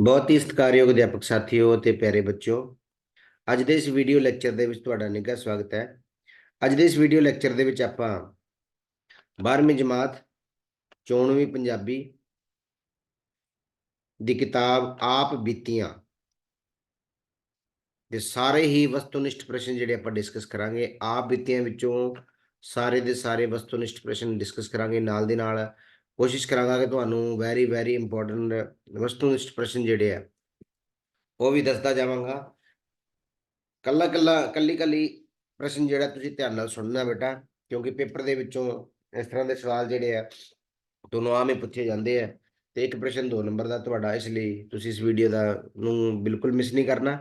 ਬਹੁਤ ਹੀ ਸਤਿਕਾਰਯੋਗ ਅਧਿਆਪਕ ਸਾਥੀਓ ਤੇ ਪਿਆਰੇ ਬੱਚਿਓ, ਅੱਜ ਦੇ ਇਸ ਵੀਡੀਓ ਲੈਕਚਰ ਦੇ ਵਿੱਚ ਤੁਹਾਡਾ ਨਿੱਘਾ ਸਵਾਗਤ ਹੈ। ਅੱਜ ਦੇ ਇਸ ਵੀਡੀਓ ਲੈਕਚਰ ਦੇ ਵਿੱਚ ਆਪਾਂ 12ਵੀਂ ਜਮਾਤ 94ਵੀਂ ਪੰਜਾਬੀ ਦੀ ਕਿਤਾਬ ਆਪ ਬੀਤੀਆਂ, ਦੇ ਸਾਰੇ ਹੀ ਵਸਤੂਨਿਸ਼ਟ ਪ੍ਰਸ਼ਨ ਜਿਹੜੇ ਆਪਾਂ ਡਿਸਕਸ ਕਰਾਂਗੇ, ਆਪ ਬੀਤੀਆਂ ਵਿੱਚੋਂ ਸਾਰੇ ਦੇ ਸਾਰੇ ਵਸਤੂਨਿਸ਼ਟ ਪ੍ਰਸ਼ਨ ਡਿਸਕਸ ਕਰਾਂਗੇ, ਨਾਲ ਦੇ ਨਾਲ ਕੋਸ਼ਿਸ਼ ਕਰਾਂਗਾ ਕਿ ਤੁਹਾਨੂੰ ਵੈਰੀ ਵੈਰੀ ਇੰਪੋਰਟੈਂਟ ਵਸਤੂਨਿਸ਼ਟ ਪ੍ਰਸ਼ਨ ਜਿਹੜੇ ਆ, ਉਹ ਵੀ ਦੱਸਦਾ ਜਾਵਾਂਗਾ। ਕੱਲਾ ਕੱਲਾ, ਕੱਲੀ ਕੱਲੀ ਪ੍ਰਸ਼ਨ ਜਿਹੜਾ ਤੁਸੀਂ ਧਿਆਨ ਨਾਲ ਸੁਣਨਾ ਬੇਟਾ, ਕਿਉਂਕਿ ਪੇਪਰ ਦੇ ਵਿੱਚੋਂ ਇਸ ਤਰ੍ਹਾਂ ਦੇ ਸਵਾਲ ਜਿਹੜੇ ਆ, ਤੁਹਾਨੂੰ ਆਮ ਹੀ ਪੁੱਛੇ ਜਾਂਦੇ ਆ। ਤੇ ਇੱਕ ਪ੍ਰਸ਼ਨ 2 ਨੰਬਰ ਦਾ ਤੁਹਾਡਾ, ਇਸ ਲਈ ਤੁਸੀਂ ਇਸ ਵੀਡੀਓ ਦਾ ਨੂੰ ਬਿਲਕੁਲ ਮਿਸ ਨਹੀਂ ਕਰਨਾ।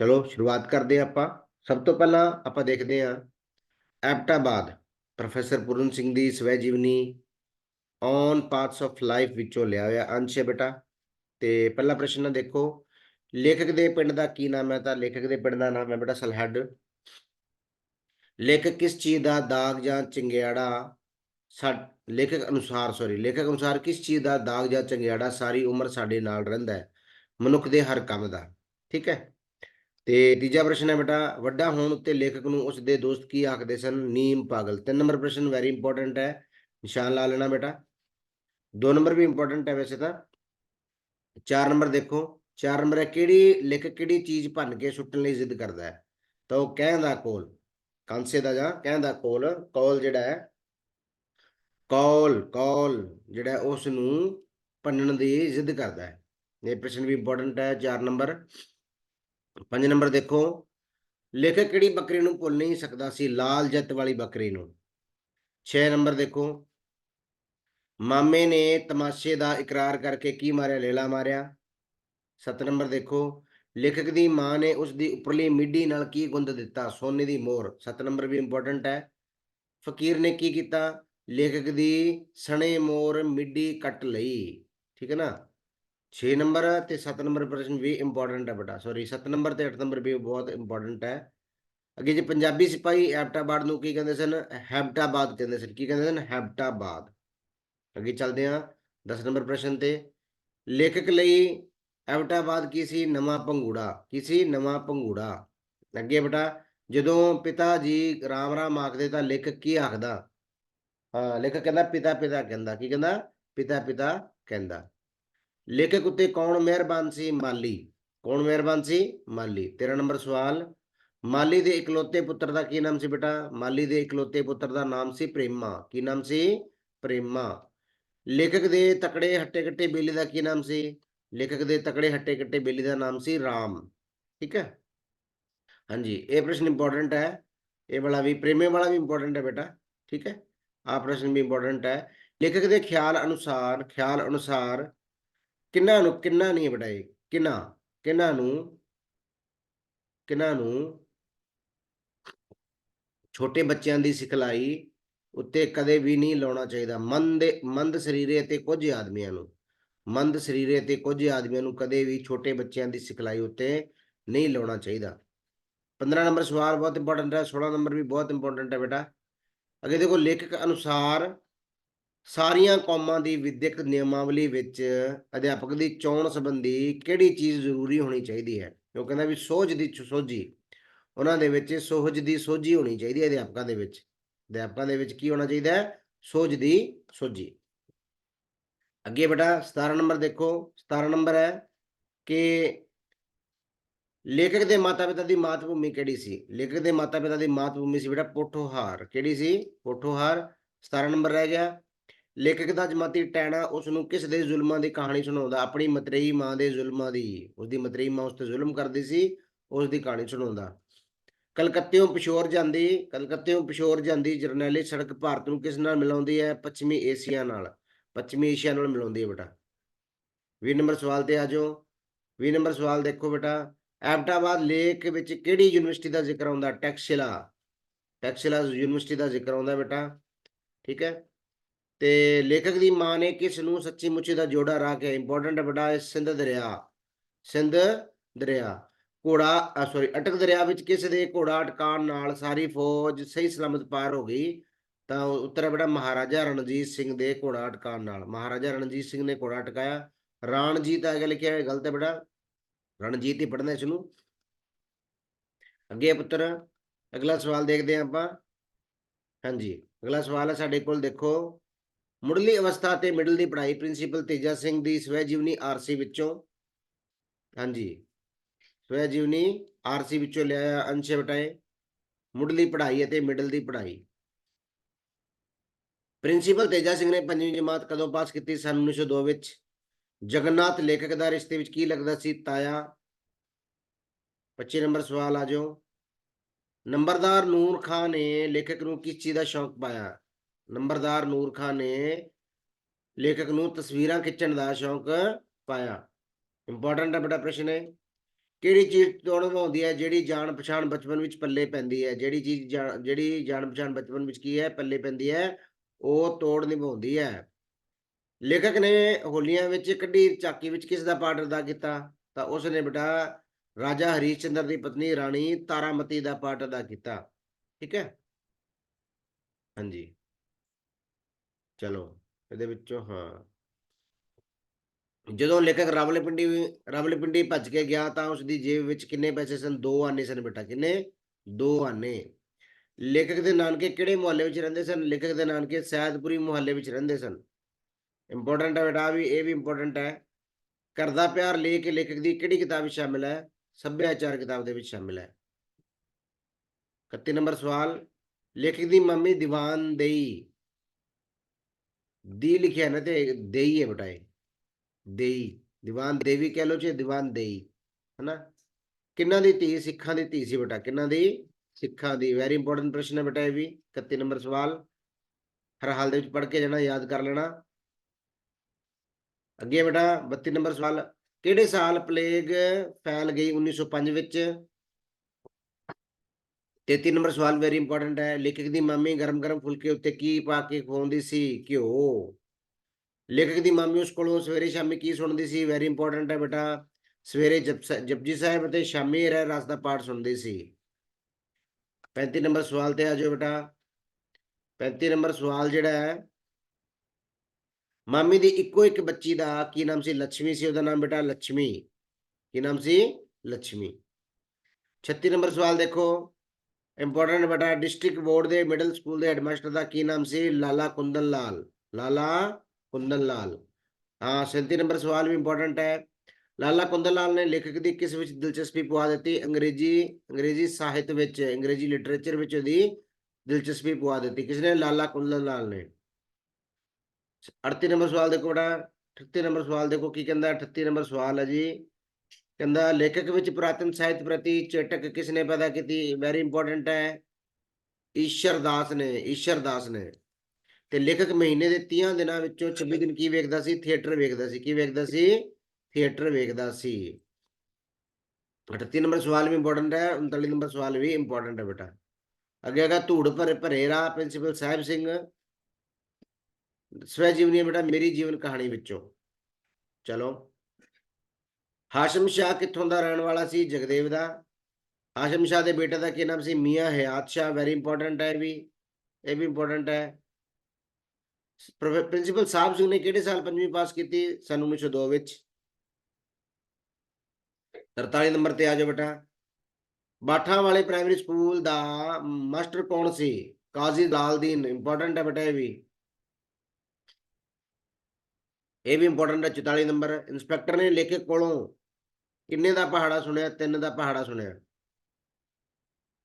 ਚਲੋ, ਸ਼ੁਰੂਆਤ ਕਰਦੇ ਹਾਂ ਆਪਾਂ। ਸਭ ਤੋਂ ਪਹਿਲਾਂ ਆਪਾਂ ਦੇਖਦੇ ਹਾਂ, ਐਪਟਾਬਾਦ, ਪ੍ਰੋਫੈਸਰ ਪੂਰਨ ਸਿੰਘ ਦੀ ਸਵੈ ਜੀਵਨੀ ਔਨ ਪਾਥਸ ਆਫ ਲਾਈਫ ਵਿੱਚੋਂ ਲਿਆ ਹੋਇਆ ਅੰਸ਼ ਹੈ ਬੇਟਾ। ਤੇ ਪਹਿਲਾ ਪ੍ਰਸ਼ਨ ਨਾ ਦੇਖੋ, ਲੇਖਕ ਦੇ ਪਿੰਡ ਦਾ ਕੀ ਨਾਮ ਹੈ? ਤਾਂ ਲੇਖਕ ਦੇ ਪਿੰਡ ਦਾ ਨਾਮ ਹੈ ਬੇਟਾ ਸਲਹੱਡ। ਲੇਖਕ ਕਿਸ ਚੀਜ਼ ਦਾ ਦਾਗ ਜਾਂ ਚੰਗਿਆੜਾ ਸਾ, ਲੇਖਕ ਅਨੁਸਾਰ ਸੌਰੀ ਲੇਖਕ ਅਨੁਸਾਰ ਕਿਸ ਚੀਜ਼ ਦਾ ਦਾਗ ਜਾਂ ਚੰਗਿਆੜਾ ਸਾਰੀ ਉਮਰ ਸਾਡੇ ਨਾਲ ਰਹਿੰਦਾ ਹੈ, ਮਨੁੱਖ ਦੇ ਹਰ ਕੰਮ ਦਾ, ਠੀਕ ਹੈ? ਤੇ ਤੀਜਾ ਪ੍ਰਸ਼ਨ ਹੈ ਬੇਟਾ, ਵੱਡਾ ਹੋਣ ਉੱਤੇ ਲੇਖਕ ਨੂੰ ਉਸ ਦੇ ਦੋਸਤ ਕੀ ਆਖਦੇ ਸਨ? ਨੀਮ ਪਾਗਲ। ਤਿੰਨ ਨੰਬਰ ਪ੍ਰਸ਼ਨ ਵੈਰੀ ਇੰਪੋਰਟੈਂਟ ਹੈ। ਨਿਸ਼ਾਨ ਲਾ ਲੈਣਾ ਬੇਟਾ। ਦੋ ਨੰਬਰ ਵੀ ਇੰਪੋਰਟੈਂਟ ਹੈ ਵੈਸੇ ਤਾਂ। ਚਾਰ ਨੰਬਰ ਦੇਖੋ, ਚਾਰ ਨੰਬਰ ਹੈ ਕਿਹੜੀ ਲਿਖ ਕਿਹੜੀ ਚੀਜ਼ ਭੰਨ ਕੇ ਸੁੱਟਣ ਲਈ ਜ਼ਿੱਦ ਕਰਦਾ ਹੈ। ਤਾਂ ਉਹ ਕਹਿੰਦਾ ਕੋਲ, ਕਾਂਸੇ ਦਾ ਜਾਂ ਕਹਿੰਦਾ ਕੋਲ ਕੋਲ ਜਿਹੜਾ ਹੈ, ਕੌਲ ਕੌਲ ਜਿਹੜਾ ਉਸ ਨੂੰ ਭੰਨਣ ਦੀ ਜ਼ਿੱਦ ਕਰਦਾ ਹੈ। ਇਹ ਪ੍ਰਸ਼ਨ ਵੀ ਇੰਪੋਰਟੈਂਟ ਹੈ, ਚਾਰ ਨੰਬਰ। ਪੰਜ ਨੰਬਰ ਦੇਖੋ, ਲਿਖ ਕਿਹੜੀ ਬੱਕਰੀ ਨੂੰ ਭੁੱਲ ਨਹੀਂ ਸਕਦਾ ਸੀ, ਲਾਲ ਜੱਤ ਵਾਲੀ ਬੱਕਰੀ ਨੂੰ। 6 ਨੰਬਰ ਦੇਖੋ ਮਾਮੇ ਨੇ ਤਮਾਸ਼ੇ ਦਾ ਇਕਰਾਰ ਕਰਕੇ ਕੀ ਮਾਰਿਆ? ਲੇਲਾ ਮਾਰਿਆ। 7 ਨੰਬਰ ਦੇਖੋ। ਲੇਖਕ ਦੀ ਮਾਂ ਨੇ ਉਸ ਦੀ ਉੱਪਰਲੀ ਮਿੱਡੀ ਨਾਲ ਕੀ ਗੁੰਦ ਦਿੱਤਾ? ਸੋਨੇ ਦੀ ਮੋਹਰ 7 ਨੰਬਰ ਵੀ ਇੰਪੋਰਟੈਂਟ ਹੈ। ਫਕੀਰ ਨੇ ਕੀ ਕੀਤਾ? ਲੇਖਕ ਦੀ ਸਣੇ ਮੋਰ ਮਿੱਡੀ ਕੱਟ ਲਈ। ਠੀਕ ਹੈ ਨਾ? 6 ਨੰਬਰ ਤੇ 7 ਨੰਬਰ ਪ੍ਰਸ਼ਨ ਵੀ ਇੰਪੋਰਟੈਂਟ ਹੈ ਬਟਾ। ਸੌਰੀ 7 ਨੰਬਰ ਤੇ 8 ਨੰਬਰ ਵੀ ਬਹੁਤ ਇੰਪੋਰਟੈਂਟ ਹੈ। ਅੱਗੇ ਜੇ ਪੰਜਾਬੀ ਸਿਪਾਹੀ ਐਬਟਾਬਾਦ ਨੂੰ ਕੀ ਕਹਿੰਦੇ ਸਨ? ਹੈਬਟਾਬਾਦ ਕਹਿੰਦੇ ਸਨ। ਕੀ ਕਹਿੰਦੇ ਸਨ? ਹੈਬਟਾਬਾਦ ਅੱਗੇ ਚੱਲਦੇ ਹਾਂ 10 ਨੰਬਰ ਪ੍ਰਸ਼ਨ ਤੇ। ਲੇਖਕ ਲਈ ਐਬਟਾਬਾਦ ਕੀ ਸੀ? ਨਵਾਂ ਪੰਗੂੜਾ। ਕੀ ਸੀ? ਨਵਾਂ ਪੰਗੂੜਾ। ਅੱਗੇ ਬੇਟਾ, ਜਦੋਂ ਪਿਤਾ ਜੀ ਰਾਮ ਰਾਮ ਆਖਦੇ ਤਾਂ ਲੇਖਕ ਕੀ ਆਖਦਾ? ਹਾਂ, ਲੇਖਕ ਕਹਿੰਦਾ, ਪਿਤਾ ਪਿਤਾ ਕਹਿੰਦਾ। ਕੀ ਕਹਿੰਦਾ? ਪਿਤਾ ਪਿਤਾ ਕਹਿੰਦਾ। ਲੇਖਕ ਉੱਤੇ ਕੌਣ ਮਿਹਰਬਾਨ ਸੀ? ਮਾਲੀ। ਕੌਣ ਮਿਹਰਬਾਨ ਸੀ? ਮਾਲੀ। 13 ਨੰਬਰ ਸਵਾਲ। ਮਾਲੀ ਦੇ ਇਕਲੌਤੇ ਪੁੱਤਰ ਦਾ ਕੀ ਨਾਮ ਸੀ ਬੇਟਾ? ਮਾਲੀ ਦੇ ਇਕਲੌਤੇ ਪੁੱਤਰ ਦਾ ਨਾਮ ਸੀ ਪ੍ਰੇਮਾ। ਕੀ ਨਾਮ ਸੀ? ਪ੍ਰੇਮਾ। ਲੇਖਕ ਦੇ ਤਕੜੇ ਹੱਟੇ ਕੱਟੇ ਬੇਲੀ ਦਾ ਕੀ ਨਾਮ ਸੀ? ਲੇਖਕ ਦੇ ਤਕੜੇ ਹੱਟੇ ਕੱਟੇ ਬੇਲੀ ਦਾ ਨਾਮ ਸੀ ਰਾਮ। ਠੀਕ ਹੈ? ਹਾਂਜੀ, ਇਹ ਪ੍ਰਸ਼ਨ ਇੰਪੋਰਟੈਂਟ ਹੈ। ਇਹ ਵਾਲਾ ਵੀ, ਪ੍ਰੇਮੇ ਵਾਲਾ ਵੀ ਇੰਪੋਰਟੈਂਟ ਹੈ ਬੇਟਾ। ਠੀਕ ਹੈ? ਆ ਪ੍ਰਸ਼ਨ ਵੀ ਇੰਪੋਰਟੈਂਟ ਹੈ। ਲੇਖਕ ਦੇ ਖਿਆਲ ਅਨੁਸਾਰ ਖਿਆਲ ਅਨੁਸਾਰ ਕਿੰਨਾ ਨੂੰ, ਕਿੰਨਾ ਨਹੀਂ ਬੇਟਾ ਇਹ? ਕਿੰਨਾ ਕਿੰਨਾ ਨੂੰ ਕਿੰਨਾ ਨੂੰ? ਛੋਟੇ ਬੱਚਿਆਂ ਦੀ ਸਿਖਲਾਈ ਉੱਤੇ ਕਦੇ ਵੀ ਨਹੀਂ ਲਾਉਣਾ ਚਾਹੀਦਾ। ਮੰਦ ਮੰਦ ਸਰੀਰੇ ਅਤੇ ਕੁਝ ਆਦਮੀਆਂ ਨੂੰ, ਮੰਦ ਸਰੀਰੇ ਅਤੇ ਕੁਝ ਆਦਮੀਆਂ ਨੂੰ ਕਦੇ ਵੀ ਛੋਟੇ ਬੱਚਿਆਂ ਦੀ ਸਿਖਲਾਈ ਉੱਤੇ ਨਹੀਂ ਲਾਉਣਾ ਚਾਹੀਦਾ। 15 ਨੰਬਰ ਸਵਾਲ ਬਹੁਤ ਇੰਪੋਰਟੈਂਟ ਹੈ 16 ਨੰਬਰ ਵੀ ਬਹੁਤ ਇੰਪੋਰਟੈਂਟ ਹੈ ਬੇਟਾ। ਅੱਗੇ ਦੇਖੋ, ਲੇਖਕ ਅਨੁਸਾਰ ਸਾਰੀਆਂ ਕੌਮਾਂ ਦੀ ਵਿਦਿਅਕ ਨਿਯਮਾਵਲੀ ਵਿੱਚ ਅਧਿਆਪਕ ਦੀ ਚੋਣ ਸੰਬੰਧੀ ਕਿਹੜੀ ਚੀਜ਼ ਜ਼ਰੂਰੀ ਹੋਣੀ ਚਾਹੀਦੀ ਹੈ? ਉਹ ਕਹਿੰਦਾ ਵੀ ਸੋਝ ਦੀ ਚ- ਸੋਝੀ, ਉਹਨਾਂ ਦੇ ਵਿੱਚ ਸੋਝ ਦੀ ਸੋਝੀ ਹੋਣੀ ਚਾਹੀਦੀ ਹੈ ਅਧਿਆਪਕਾਂ ਦੇ ਵਿੱਚ। ਅਧਿਆਪਕਾਂ ਦੇ ਵਿੱਚ ਕੀ ਹੋਣਾ ਚਾਹੀਦਾ ਹੈ? ਸੋਝ ਦੀ ਸੋਝੀ। ਅੱਗੇ ਬੇਟਾ 17 ਨੰਬਰ ਦੇਖੋ 17 ਨੰਬਰ ਹੈ ਕਿ ਲੇਖਕ ਦੇ ਮਾਤਾ-ਪਿਤਾ ਦੀ ਮਾਤ ਭੂਮੀ ਕਿਹੜੀ ਸੀ? ਲੇਖਕ ਦੇ ਮਾਤਾ-ਪਿਤਾ ਦੀ ਮਾਤ ਭੂਮੀ ਸੀ ਬੇਟਾ ਪੋਠੋਹਾਰ। ਕਿਹੜੀ ਸੀ? ਪੋਠੋਹਾਰ। 17 ਨੰਬਰ ਰਹਿ ਗਿਆ। ਲੇਖਕ ਦਾ ਜਮਾਤੀ ਟੈਣਾ ਉਸ ਨੂੰ ਕਿਸ ਦੇ ਜ਼ੁਲਮਾਂ ਦੀ ਕਹਾਣੀ ਸੁਣਾਉਂਦਾ? ਆਪਣੀ ਮਤਰੇਈ ਮਾਂ ਦੇ ਜ਼ੁਲਮਾਂ ਦੀ। ਉਸ ਦੀ ਮਤਰੇਈ ਮਾਂ ਉਸ ਤੇ ਜ਼ੁਲਮ ਕਰਦੀ ਸੀ ਉਸ ਦੀ ਕਹਾਣੀ ਸੁਣਾਉਂਦਾ। ਕਲਕੱਤੇੋਂ ਪਿਸ਼ੌਰ ਜਾਂਦੀ ਕਲਕੱਤੇੋਂ ਪਿਸ਼ੌਰ ਜਾਂਦੀ ਜਰਨੈਲੀ ਸੜਕ ਭਾਰਤ ਨੂੰ ਕਿਸ ਨਾਲ ਮਿਲਾਉਂਦੀ ਹੈ? ਪੱਛਮੀ ਏਸ਼ੀਆ ਨਾਲ, ਪੱਛਮੀ ਏਸ਼ੀਆ ਨਾਲ ਮਿਲਾਉਂਦੀ ਹੈ ਬੇਟਾ। 20 ਨੰਬਰ ਸਵਾਲ ਤੇ ਆ ਜਾਓ। 20 ਨੰਬਰ ਸਵਾਲ ਦੇਖੋ ਬੇਟਾ। ਐਬਟਾਬਾਦ ਲੇਕ ਵਿੱਚ ਕਿਹੜੀ ਯੂਨੀਵਰਸਿਟੀ ਦਾ ਜ਼ਿਕਰ ਆਉਂਦਾ? ਟੈਕਸਿਲਾ। ਟੈਕਸਿਲਾ ਯੂਨੀਵਰਸਿਟੀ ਦਾ ਜ਼ਿਕਰ ਆਉਂਦਾ ਬੇਟਾ। ਠੀਕ ਹੈ? ਤੇ ਲੇਖਕ ਦੀ ਮਾਂ ਨੇ ਕਿਸ ਨੂੰ ਸੱਚੀ ਮੁੱਚੀ ਦਾ ਜੋੜਾ ਰਾਹ ਕੇ ਇੰਪੋਰਟੈਂਟ ਬੇਟਾ ਹੈ ਸਿੰਧ ਦਰਿਆ। ਸਿੰਧ ਦਰਿਆ। ਘੋੜਾ ਸੌਰੀ ਅਟਕ ਦਰਿਆ ਵਿੱਚ ਕਿਸੇ ਦੇ ਘੋੜਾ ਅਟਕਾਉਣ ਨਾਲ ਸਾਰੀ ਫੌਜ ਸਹੀ ਸਲਾਮਤ ਪਾਰ ਹੋ ਗਈ, ਤਾਂ ਉੱਤਰ ਹੈ ਮਹਾਰਾਜਾ ਰਣਜੀਤ ਸਿੰਘ ਦੇ ਘੋੜਾ ਅਟਕਾਉਣ ਨਾਲ। ਮਹਾਰਾਜਾ ਰਣਜੀਤ ਸਿੰਘ ਨੇ ਘੋੜਾ ਅਟਕਾਇਆ। ਰਾਣਜੀਤ ਆ ਗਿਆ ਲਿਖਿਆ ਹੋਇਆ, ਗਲਤ ਹੈ ਬੇਟਾ। ਰਣਜੀਤ ਹੀ ਪੜ੍ਹਨਾ ਇਸ ਨੂੰ ਅੱਗੇ ਪੁੱਤਰ, ਅਗਲਾ ਸਵਾਲ ਦੇਖਦੇ ਹਾਂ ਆਪਾਂ। ਹਾਂਜੀ, ਅਗਲਾ ਸਵਾਲ ਹੈ ਸਾਡੇ ਕੋਲ ਦੇਖੋ। ਮੁੱਢਲੀ ਅਵਸਥਾ ਤੇ ਮਿਡਲ ਦੀ ਪੜ੍ਹਾਈ, ਪ੍ਰਿੰਸੀਪਲ ਤੇਜਾ ਸਿੰਘ ਦੀ ਸਵੈ ਜੀਵਨੀ ਆਰਸੀ ਵਿੱਚੋਂ। ਹਾਂਜੀ। ਸਵੈ ਜੀਵਨੀ ਆਰਸੀ ਵਿੱਚੋਂ ਲਿਆ ਅੰਸ਼ ਬਟਾਏ। ਮੁੱਢਲੀ ਪੜ੍ਹਾਈ ਅਤੇ ਮਿਡਲ ਦੀ ਪੜ੍ਹਾਈ। ਪ੍ਰਿੰਸੀਪਲ ਤੇਜਾ ਸਿੰਘ ਨੇ ਪੰਜਵੀਂ ਜਮਾਤ ਕਦੋਂ ਪਾਸ ਕੀਤੀ? ਸਨ 1902 ਵਿੱਚ। ਜਗਨਨਾਥ ਲੇਖਕ ਦਾ ਰਿਸ਼ਤੇ ਵਿੱਚ ਕੀ ਲੱਗਦਾ ਸੀ? ਤਾਇਆ। 25 ਨੰਬਰ ਸਵਾਲ ਆ ਜਾਓ। ਨੰਬਰਦਾਰ ਨੂਰ ਖਾਨ ਨੇ ਲੇਖਕ ਨੂੰ ਕਿਸ ਚੀਜ਼ ਦਾ ਸ਼ੌਂਕ ਪਾਇਆ? ਨੰਬਰਦਾਰ ਨੂਰ ਖਾਨ ਨੇ ਲੇਖਕ ਨੂੰ ਤਸਵੀਰਾਂ ਖਿੱਚਣ ਦਾ ਸ਼ੌਂਕ ਪਾਇਆ। ਇੰਪੋਰਟੈਂਟ ਹੈ ਬੜਾ ਪ੍ਰਸ਼ਨ ਹੈ ਕਿਹੜੀ ਚੀਜ਼ ਤੋਂ ਨਿਭਾਉਂਦੀ ਹੈ? ਜਿਹੜੀ ਜਾਣ ਪਛਾਣ ਬਚਪਨ ਵਿੱਚ ਪੱਲੇ ਪੈਂਦੀ ਹੈ। ਜਿਹੜੀ ਚੀਜ਼ ਜਿਹੜੀ ਜਾਣ ਪਛਾਣ ਬਚਪਨ ਵਿੱਚ ਕੀ ਹੈ? ਪੱਲੇ ਪੈਂਦੀ ਹੈ। ਉਹ ਤੋੜ ਨਿਭਾਉਂਦੀ ਹੈ। ਲੇਖਕ ਨੇ ਹੋਲੀਆਂ ਵਿੱਚ ਕੱਢੀ ਚਾਕੀ ਵਿੱਚ ਕਿਸ ਦਾ ਪਾਠ ਅਦਾ ਕੀਤਾ? ਤਾਂ ਉਸ ਨੇ ਬੇਟਾ ਰਾਜਾ ਹਰੀਸ਼ ਚੰਦਰ ਦੀ ਪਤਨੀ ਰਾਣੀ ਤਾਰਾਮਤੀ ਦਾ ਪਾਠ ਅਦਾ ਕੀਤਾ। ਠੀਕ ਹੈ? ਹਾਂਜੀ। ਚਲੋ, ਇਹਦੇ ਵਿੱਚੋਂ ਹਾਂ। ਜਦੋਂ ਲੇਖਕ ਰਾਵਲਪਿੰਡੀ ਰਾਵਲਪਿੰਡੀ ਭੱਜ ਕੇ ਗਿਆ ਤਾਂ ਉਸ ਦੀ ਜੇਬ ਵਿੱਚ ਕਿੰਨੇ ਪੈਸੇ ਸਨ? ਦੋ ਆਨੇ ਸਨ ਬੇਟਾ, ਕਿੰਨੇ? ਦੋ ਆਨੇ। ਲੇਖਕ ਦੇ ਨਾਨਕੇ ਕਿਹੜੇ ਮੁਹੱਲੇ ਵਿੱਚ ਰਹਿੰਦੇ ਸਨ? ਲੇਖਕ ਦੇ ਨਾਨਕੇ ਸੈਦਪੁਰੀ ਮੁਹੱਲੇ ਵਿੱਚ ਰਹਿੰਦੇ ਸਨ। ਇੰਪੋਰਟੈਂਟ ਹੈ ਬੇਟਾ, ਵੀ ਇਹ ਵੀ ਇੰਪੋਰਟੈਂਟ ਹੈ। ਕਰਦਾ ਪਿਆਰ ਲੇਖ ਲੇਖਕ ਦੀ ਕਿਹੜੀ ਕਿਤਾਬ ਵਿੱਚ ਸ਼ਾਮਿਲ ਹੈ? ਸੱਭਿਆਚਾਰ ਕਿਤਾਬ ਦੇ ਵਿੱਚ ਸ਼ਾਮਿਲ ਹੈ। 31 ਨੰਬਰ ਸਵਾਲ, ਲੇਖਕ ਦੀ ਮੰਮੀ ਦੀਵਾਨ ਦੇਈ। ਦੀ ਲਿਖਿਆ ਨਾ ਤੇ ਦੇਈ ਹੈ ਬੇਟਾ ਇਹ। ਦੇਈ, ਦੀਵਾਨ ਦੇਵੀ ਕਹਿ ਲੋ ਜੇ ਦੀਵਾਨ ਦੇਈ, ਹਨਾ? ਕਿੰਨਾਂ ਦੀ ਧੀ, ਸਿੱਖਾਂ ਦੀ ਧੀ ਸੀ ਬੇਟਾ, ਕਿੰਨਾਂ ਦੀ? ਸਿੱਖਾਂ ਦੀ ਵੈਰੀ ਇੰਪੋਰਟੈਂਟ ਪ੍ਰਸ਼ਨ ਹੈ ਬੇਟਾ ਇਹ ਵੀ 31 ਨੰਬਰ ਸਵਾਲ। ਹਰ ਹਾਲ ਦੇ ਵਿੱਚ ਪੜ੍ਹ ਕੇ ਜਾਣਾ, ਯਾਦ ਕਰ ਲੈਣਾ। ਅੱਗੇ ਬੇਟਾ 32 ਨੰਬਰ ਸਵਾਲ, ਕਿਹੜੇ ਸਾਲ ਪਲੇਗ ਫੈਲ ਗਈ 1905 ਵਿੱਚ? 33 ਨੰਬਰ ਸਵਾਲ ਵੈਰੀ ਇੰਪੋਰਟੈਂਟ ਹੈ, ਲੇਖਕ ਦੀ ਮਾਮੀ ਗਰਮ-ਗਰਮ ਫੁਲਕੇ ਉੱਤੇ ਕੀ ਪਾ ਕੇ ਖਵਾਉਂਦੀ ਸੀ? ਘਿਓ। ਲੇਖਕ ਦੀ ਮਾਮੀ ਉਸ ਕੋਲੋਂ ਸਵੇਰੇ ਸ਼ਾਮੇ ਕੀ ਸੁਣਦੀ ਸੀ ਵੈਰੀ ਇੰਪੋਰਟੈਂਟ ਹੈ ਬੇਟਾ ਸਵੇਰੇ ਜਪਜੀ ਸਾਹਿਬ ਅਤੇ ਸ਼ਾਮੀ ਰਹਿ ਰਸ ਦਾ ਪਾਠ ਸੁਣਦੀ ਸੀ 35 ਨੰਬਰ ਸਵਾਲ ਤੇ ਆ ਜਾਓ ਬੇਟਾ 35 ਨੰਬਰ ਸਵਾਲ ਜਿਹੜਾ ਹੈ ਮਾਮੀ ਦੀ ਇੱਕੋ ਇੱਕ ਬੱਚੀ ਦਾ ਕੀ ਨਾਮ ਸੀ ਲక్ష్ਮੀ ਸੀ ਉਹਦਾ ਨਾਮ ਬੇਟਾ ਲక్ష్ਮੀ ਕੀ ਨਾਮ ਸੀ ਲక్ష్ਮੀ 36 ਨੰਬਰ ਸਵਾਲ ਦੇਖੋ ਇੰਪੋਰਟੈਂਟ ਬੇਟਾ ਡਿਸਟ੍ਰਿਕਟ ਬੋਰਡ ਦੇ ਮਿਡਲ ਸਕੂਲ ਦੇ ਹੈਡਮਾਸਟਰ ਦਾ ਕੀ ਨਾਮ ਸੀ ਲਾਲਾ ਕੁੰਦਨ ਲਾਲ ਲਾਲਾ ਕੁੰਦਨ ਲਾਲ ਹਾਂ 37 ਨੰਬਰ ਸਵਾਲ ਵੀ ਇੰਪੋਰਟੈਂਟ ਹੈ। ਲਾਲਾ ਕੁੰਦਨ ਲਾਲ ਨੇ ਲੇਖਕ ਦੀ ਕਿਸ ਵਿੱਚ ਦਿਲਚਸਪੀ ਪਵਾ ਦਿੱਤੀ? ਅੰਗਰੇਜ਼ੀ ਅੰਗਰੇਜ਼ੀ ਸਾਹਿਤ ਵਿੱਚ, ਅੰਗਰੇਜ਼ੀ ਲਿਟਰੇਚਰ ਵਿੱਚ ਉਹਦੀ ਦਿਲਚਸਪੀ ਪਵਾ ਦਿੱਤੀ। ਕਿਸ ਨੇ? ਲਾਲਾ ਕੁੰਦਨ ਲਾਲ ਨੇ। 38 ਨੰਬਰ ਸਵਾਲ ਦੇਖੋ ਬੜਾ 38 ਨੰਬਰ ਸਵਾਲ ਦੇਖੋ ਕੀ ਕਹਿੰਦਾ? 38 ਨੰਬਰ ਸਵਾਲ ਹੈ ਜੀ। ਕਹਿੰਦਾ, ਲੇਖਕ ਵਿੱਚ ਪੁਰਾਤਨ ਸਾਹਿਤ ਪ੍ਰਤੀ ਚੇਟਕ ਕਿਸ ਨੇ ਪੈਦਾ ਕੀਤੀ? ਵੈਰੀ ਇੰਪੋਰਟੈਂਟ ਹੈ। ਈਸ਼ਰ ਦਾਸ ਨੇ ਈਸ਼ਰ ਦਾਸ ਨੇ। ਤੇ ਲੇਖਕ ਮਹੀਨੇ ਦੇ 30 ਦਿਨਾਂ ਵਿੱਚੋਂ 26 ਦਿਨ ਕੀ ਵੇਖਦਾ ਸੀ? ਥੀਏਟਰ ਵੇਖਦਾ ਸੀ। ਕੀ ਵੇਖਦਾ ਸੀ? ਥੀਏਟਰ ਵੇਖਦਾ ਸੀ। 38 ਨੰਬਰ ਸਵਾਲ ਵੀ ਇੰਪੋਰਟੈਂਟ ਹੈ 39 ਨੰਬਰ ਸਵਾਲ ਵੀ ਇੰਪੋਰਟੈਂਟ ਹੈ ਬੇਟਾ। ਅੱਗੇ ਹੈਗਾ ਧੂੜ ਭਰੇ ਭਰੇਰਾ ਪ੍ਰਿੰਸੀਪਲ ਸਾਹਿਬ ਸਿੰਘ। ਸਵੈ ਜੀਵਨੀ ਬੇਟਾ, ਮੇਰੀ ਜੀਵਨ ਕਹਾਣੀ ਵਿੱਚੋਂ। ਚਲੋ। ਹਾਸ਼ਮ ਸ਼ਾਹ ਕਿੱਥੋਂ ਦਾ ਰਹਿਣ ਵਾਲਾ ਸੀ? ਜਗਦੇਵ ਦਾ। ਹਾਸ਼ਮ ਸ਼ਾਹ ਦੇ ਬੇਟੇ ਦਾ ਕੀ ਨਾਮ ਸੀ? ਮੀਆਂ ਹਯਾਤ ਸ਼ਾਹ। ਵੈਰੀ ਇੰਪੋਰਟੈਂਟ ਹੈ ਇਹ ਵੀ। ਇਹ ਵੀ ਇੰਪੋਰਟੈਂਟ ਹੈ। ਪ੍ਰਿੰਸੀਪਲ ਸਾਹਿਬ ਸਿੰਘ ਨੇ ਕਿਹੜੇ ਸਾਲ ਪੰਜਵੀਂ ਪਾਸ ਕੀਤੀ? ਸਨ 1902 ਵਿੱਚ। 43 ਨੰਬਰ ਤੇ ਆ ਜਾਓ ਬੇਟਾ। ਬਾਠਾਂ ਵਾਲੇ ਪ੍ਰਾਇਮਰੀ ਸਕੂਲ ਦਾ ਮਾਸਟਰ ਕੌਣ ਸੀ? ਕਾਜ਼ੀ ਲਾਲਦੀਨ ਇੰਪੋਰਟੈਂਟ ਹੈ ਬੇਟਾ ਇਹ ਵੀ। ਇਹ ਵੀ ਇੰਪੋਰਟੈਂਟ ਹੈ 44 ਨੰਬਰ। ਇੰਸਪੈਕਟਰ ਨੇ ਲੇਖਕ ਕੋਲੋਂ ਕਿੰਨੇ ਦਾ ਪਹਾੜਾ ਸੁਣਿਆ? ਤਿੰਨ ਦਾ ਪਹਾੜਾ ਸੁਣਿਆ।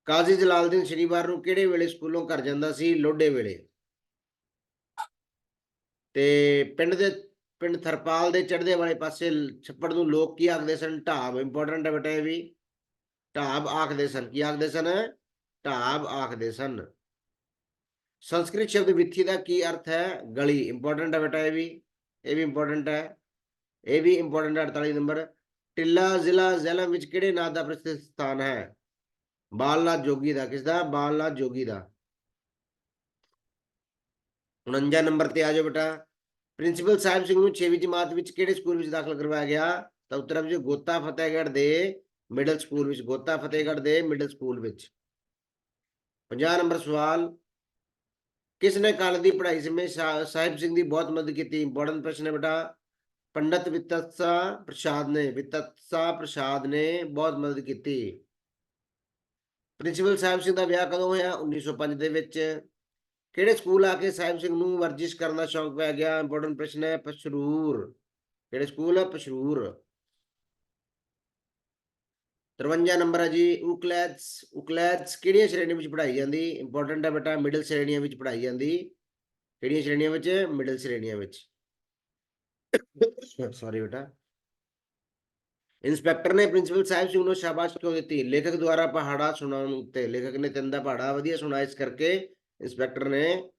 ਕਾਜ਼ੀ ਜਲਾਲਦੀਨ ਸ਼ਨੀਵਾਰ ਨੂੰ ਕਿਹੜੇ ਵੇਲੇ ਸਕੂਲੋਂ ਘਰ ਜਾਂਦਾ ਸੀ? ਲੋਡੇ ਵੇਲੇ। ਤੇ ਪਿੰਡ ਦੇ, ਪਿੰਡ ਥਰਪਾਲ ਦੇ ਚੜ੍ਹਦੇ ਵਾਲੇ ਪਾਸੇ ਛੱਪੜ ਨੂੰ ਲੋਕ ਕੀ ਆਖਦੇ ਸਨ? ਢਾਬ ਇੰਪੋਰਟੈਂਟ ਹੈ ਬੇਟਾ ਵੀ। ਢਾਬ ਆਖਦੇ ਸਨ, ਕੀ ਆਖਦੇ ਸਨ? ਢਾਬ ਆਖਦੇ ਸਨ। ਸੰਸਕ੍ਰਿਤ ਸ਼ਬਦ ਵਿੱਥੀ ਦਾ ਕੀ ਅਰਥ ਹੈ? ਗਲੀ ਇੰਪੋਰਟੈਂਟ ਹੈ ਬੇਟਾ ਇਹ ਵੀ। ਇਹ ਵੀ ਇੰਪੋਰਟੈਂਟ ਹੈ। ਇਹ ਵੀ ਇੰਪੋਰਟੈਂਟ ਹੈ 48 ਨੰਬਰ। ਟਿੱਲਾ ਜ਼ਿਲ੍ਹਾ ਜ਼ੇਲਮ ਵਿੱਚ ਕਿਹੜੇ ਨਾਂ ਦਾ ਪ੍ਰਸਿੱਧ ਸਥਾਨ ਹੈ? ਬਾਲਨਾਥ ਜੋਗੀ ਦਾ ਕਿਸ ਦਾ ਬਾਲਨਾਥ ਜੋਗੀ ਦਾ। 49 ਨੰਬਰ ਤੇ ਆ ਜਾਓ ਬੇਟਾ। ਪ੍ਰਿੰਸੀਪਲ ਸਾਹਿਬ ਸਿੰਘ ਨੂੰ 6ਵੀਂ ਜਮਾਤ ਵਿੱਚ ਕਿਹੜੇ ਸਕੂਲ ਵਿੱਚ ਦਾਖਲ ਕਰਵਾਇਆ ਗਿਆ? ਤਾਂ ਉੱਤਰ ਵਿੱਚ ਗੋਤਾ ਫਤਿਹਗੜ੍ਹ ਦੇ ਮਿਡਲ ਸਕੂਲ ਵਿੱਚ, ਗੋਤਾ ਫਤਿਹਗੜ੍ਹ ਦੇ ਮਿਡਲ ਸਕੂਲ ਵਿੱਚ। 50 ਨੰਬਰ ਸਵਾਲ। ਕਿਸ ਨੇ ਕਾਲਜ ਦੀ ਪੜ੍ਹਾਈ ਸਮੇਂ ਸ਼ਾ- ਸਾਹਿਬ ਸਿੰਘ ਦੀ ਬਹੁਤ ਮਦਦ ਕੀਤੀ? ਇੰਪੋਰਟੈਂਟ ਪ੍ਰਸ਼ਨ ਹੈ ਬੇਟਾ। ਪੰਡਤ ਵਿਤਸਾ ਪ੍ਰਸਾਦ ਨੇ, ਵਿਤਸਾ ਪ੍ਰਸਾਦ ਨੇ ਬਹੁਤ ਮਦਦ ਕੀਤੀ। ਪ੍ਰਿੰਸੀਪਲ ਸਾਹਿਬ ਸਿੰਘ ਦਾ ਵਿਆਹ ਕਦੋਂ ਹੋਇਆ? 1905 ਦੇ ਵਿੱਚ। ਕਿਹੜੇ ਸਕੂਲ ਆ ਕੇ ਸਾਹਿਬ ਸਿੰਘ ਨੂੰ ਵਰਜਿਸ਼ ਕਰਨ ਦਾ ਸ਼ੌਂਕ ਪੈ ਗਿਆ? ਇੰਪੋਰਟੈਂਟ ਪ੍ਰਸ਼ਨ ਹੈ ਪਸ਼ਰੂਰ। ਕਿਹੜੇ ਸਕੂਲ ਹੈ ਪਸ਼ਰੂਰ। 53 ਨੰਬਰ ਹੈ ਜੀ ਉਕਲੈਟਸ ਉਕਲੈਟਸ ਕਿਹੜੀਆਂ ਸ਼੍ਰੇਣੀਆਂ ਵਿੱਚ ਪੜ੍ਹਾਈ ਜਾਂਦੀ? ਇੰਪੋਰਟੈਂਟ ਹੈ ਬੇਟਾ ਮਿਡਲ ਸ਼੍ਰੇਣੀਆਂ ਵਿੱਚ ਪੜ੍ਹਾਈ ਜਾਂਦੀ। ਕਿਹੜੀਆਂ ਸ਼੍ਰੇਣੀਆਂ ਵਿੱਚ? ਮਿਡਲ ਸ਼੍ਰੇਣੀਆਂ ਵਿੱਚ। ਸੌਰੀ ਬੇਟਾ। ਇੰਸਪੈਕਟਰ ਨੇ ਪ੍ਰਿੰਸੀਪਲ ਸਾਹਿਬ ਸਿੰਘ ਨੂੰ ਸ਼ਾਬਾਸ਼ ਕਿਉਂ ਦਿੱਤੀ। ਲੇਖਕ ਦੁਆਰਾ ਪਹਾੜਾ ਸੁਣਾਉਣ ਉੱਤੇ। ਲੇਖਕ ਨੇ ਤਿੰਨ ਦਾ ਪਹਾੜਾ ਵਧੀਆ ਸੁਣਾਇਆ ਇਸ ਕਰਕੇ। ਇੰਸਪੈਕਟਰ ਨੇ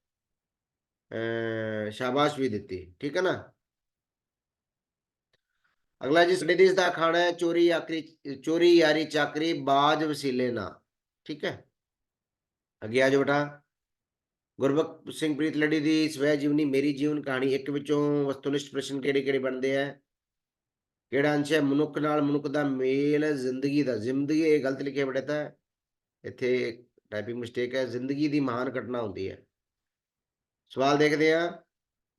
ਸ਼ਾਬਾਸ਼ ਵੀ ਦਿੱਤੀ ਠੀਕ ਹੈ ਨਾ ਅਗਲਾ ਜੀ ਸਾਡੇ ਦਾ ਖਾਣਾ ਹੈ ਚੋਰੀ ਆਕਰੀ ਚੋਰੀ ਯਾਰੀ ਚਾਕਰੀ ਬਾਜ ਵਸੀਲੇ ਨਾ ਠੀਕ ਹੈ ਅੱਗੇ ਆ ਜਾਓ ਬੇਟਾ ਗੁਰਬਖਸ਼ ਸਿੰਘ ਪ੍ਰੀਤ ਲੜੀ ਦੀ ਸਵੈ ਜੀਵਨੀ ਮੇਰੀ ਜੀਵਨ ਕਹਾਣੀ ਇੱਕ ਵਿੱਚੋਂ ਵਸਤੂਨਿਸ਼ਟ ਪ੍ਰਸ਼ਨ ਕਿਹੜੇ ਕਿਹੜੇ ਬਣਦੇ ਆ ਕਿਹੜਾ ਅੰਸ਼ ਹੈ ਮਨੁੱਖ ਨਾਲ ਮਨੁੱਖ ਦਾ ਮੇਲ ਜ਼ਿੰਦਗੀ ਦਾ ਜ਼ਿੰਦਗੀ ਇਹ ਗਲਤ ਲਿਖਿਆ ਬੜਾ ਤਾਂ ਇੱਥੇ ਟਾਈਪਿੰਗ ਮਿਸਟੇਕ ਹੈ, ਜ਼ਿੰਦਗੀ ਦੀ ਮਹਾਨ ਘਟਨਾ ਹੁੰਦੀ ਹੈ। ਸਵਾਲ ਦੇਖਦੇ ਆ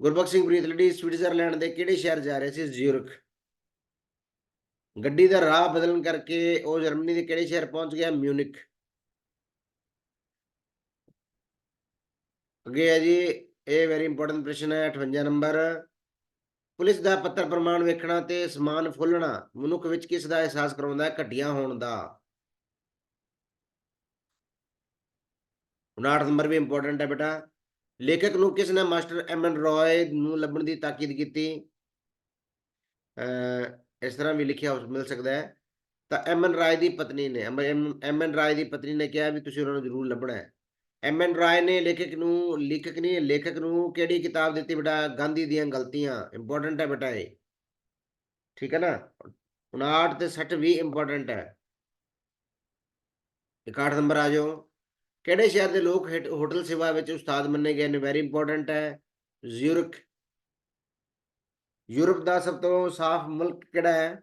ਗੁਰਬਖਸ਼ ਸਿੰਘ ਪ੍ਰੀਤ ਸਵਿਟਜ਼ਰਲੈਂਡ ਦੇ ਕਿਹੜੇ ਸ਼ਹਿਰ ਜਾ ਰਹੇ ਸੀ? ਜ਼ਿਊਰਿਖ ਗੱਡੀ ਦਾ ਰਾਹ ਬਦਲਣ ਕਰਕੇ ਉਹ ਜਰਮਨੀ ਦੇ ਕਿਹੜੇ ਸ਼ਹਿਰ ਪਹੁੰਚ ਗਿਆ? ਮਿਊਨਿਕ ਅੱਗੇ ਹੈ ਜੀ, ਇਹ ਵੈਰੀ ਇੰਪੋਰਟੈਂਟ ਪ੍ਰਸ਼ਨ ਹੈ 58 ਨੰਬਰ। ਪੁਲਿਸ ਦਾ ਪੱਤਰ ਪ੍ਰਮਾਣ ਵੇਖਣਾ ਤੇ ਸਮਾਨ ਫੁੱਲਣਾ, ਮਨੁੱਖ ਵਿੱਚ ਕਿਸ ਦਾ ਅਹਿਸਾਸ ਕਰਾਉਂਦਾ ਹੈ? ਘਟੀਆਂ ਹੋਣ ਦਾ। 59 ਨੰਬਰ ਵੀ ਇੰਪੋਰਟੈਂਟ ਹੈ ਬੇਟਾ। ਲੇਖਕ ਨੂੰ ਕਿਸ ਨੇ ਮਾਸਟਰ ਐਮ ਐਨ ਰॉय ਨੂੰ ਲੱਭਣ ਦੀ ਤਾਕੀਦ ਕੀਤੀ? ਇਸ ਤਰ੍ਹਾਂ ਵੀ ਲਿਖਿਆ ਹੋ ਮਿਲ ਸਕਦਾ ਹੈ। ਤਾਂ ਐਮ ਐਨ ਰਾਏ ਦੀ ਪਤਨੀ ਨੇ ਐਮ ਐਨ ਰਾਏ ਦੀ ਪਤਨੀ ਨੇ ਕਿਹਾ ਵੀ ਤੁਸੀਂ ਉਹਨਾਂ ਨੂੰ ਜ਼ਰੂਰ ਲੱਭਣਾ ਹੈ। ਐਮ ਐਨ ਰਾਏ ਨੇ ਲੇਖਕ ਨੂੰ ਲੇਖਕ ਨਹੀਂ ਲੇਖਕ ਨੂੰ ਕਿਹੜੀ ਕਿਤਾਬ ਦਿੱਤੀ ਬੇਟਾ? ਗਾਂਧੀ ਦੀਆਂ ਗਲਤੀਆਂ। ਇੰਪੋਰਟੈਂਟ ਹੈ ਬੇਟਾ ਇਹ। ਠੀਕ ਹੈ ਨਾ? 59 ਤੇ 60 ਵੀ ਇੰਪੋਰਟੈਂਟ ਹੈ। 61 ਨੰਬਰ ਆ ਜਾਓ। ਕਿਹੜੇ ਸ਼ਹਿਰ ਦੇ ਲੋਕ ਹਿਟ- ਹੋਟਲ ਸੇਵਾ ਵਿੱਚ ਉਸਤਾਦ ਮੰਨੇ ਗਏ ਨੇ? ਵੈਰੀ ਇੰਪੋਰਟੈਂਟ ਹੈ। ਜ਼ਿਊਰਿਖ ਯੂਰਪ ਦਾ ਸਭ ਤੋਂ ਸਾਫ਼ ਮੁਲਕ ਕਿਹੜਾ ਹੈ?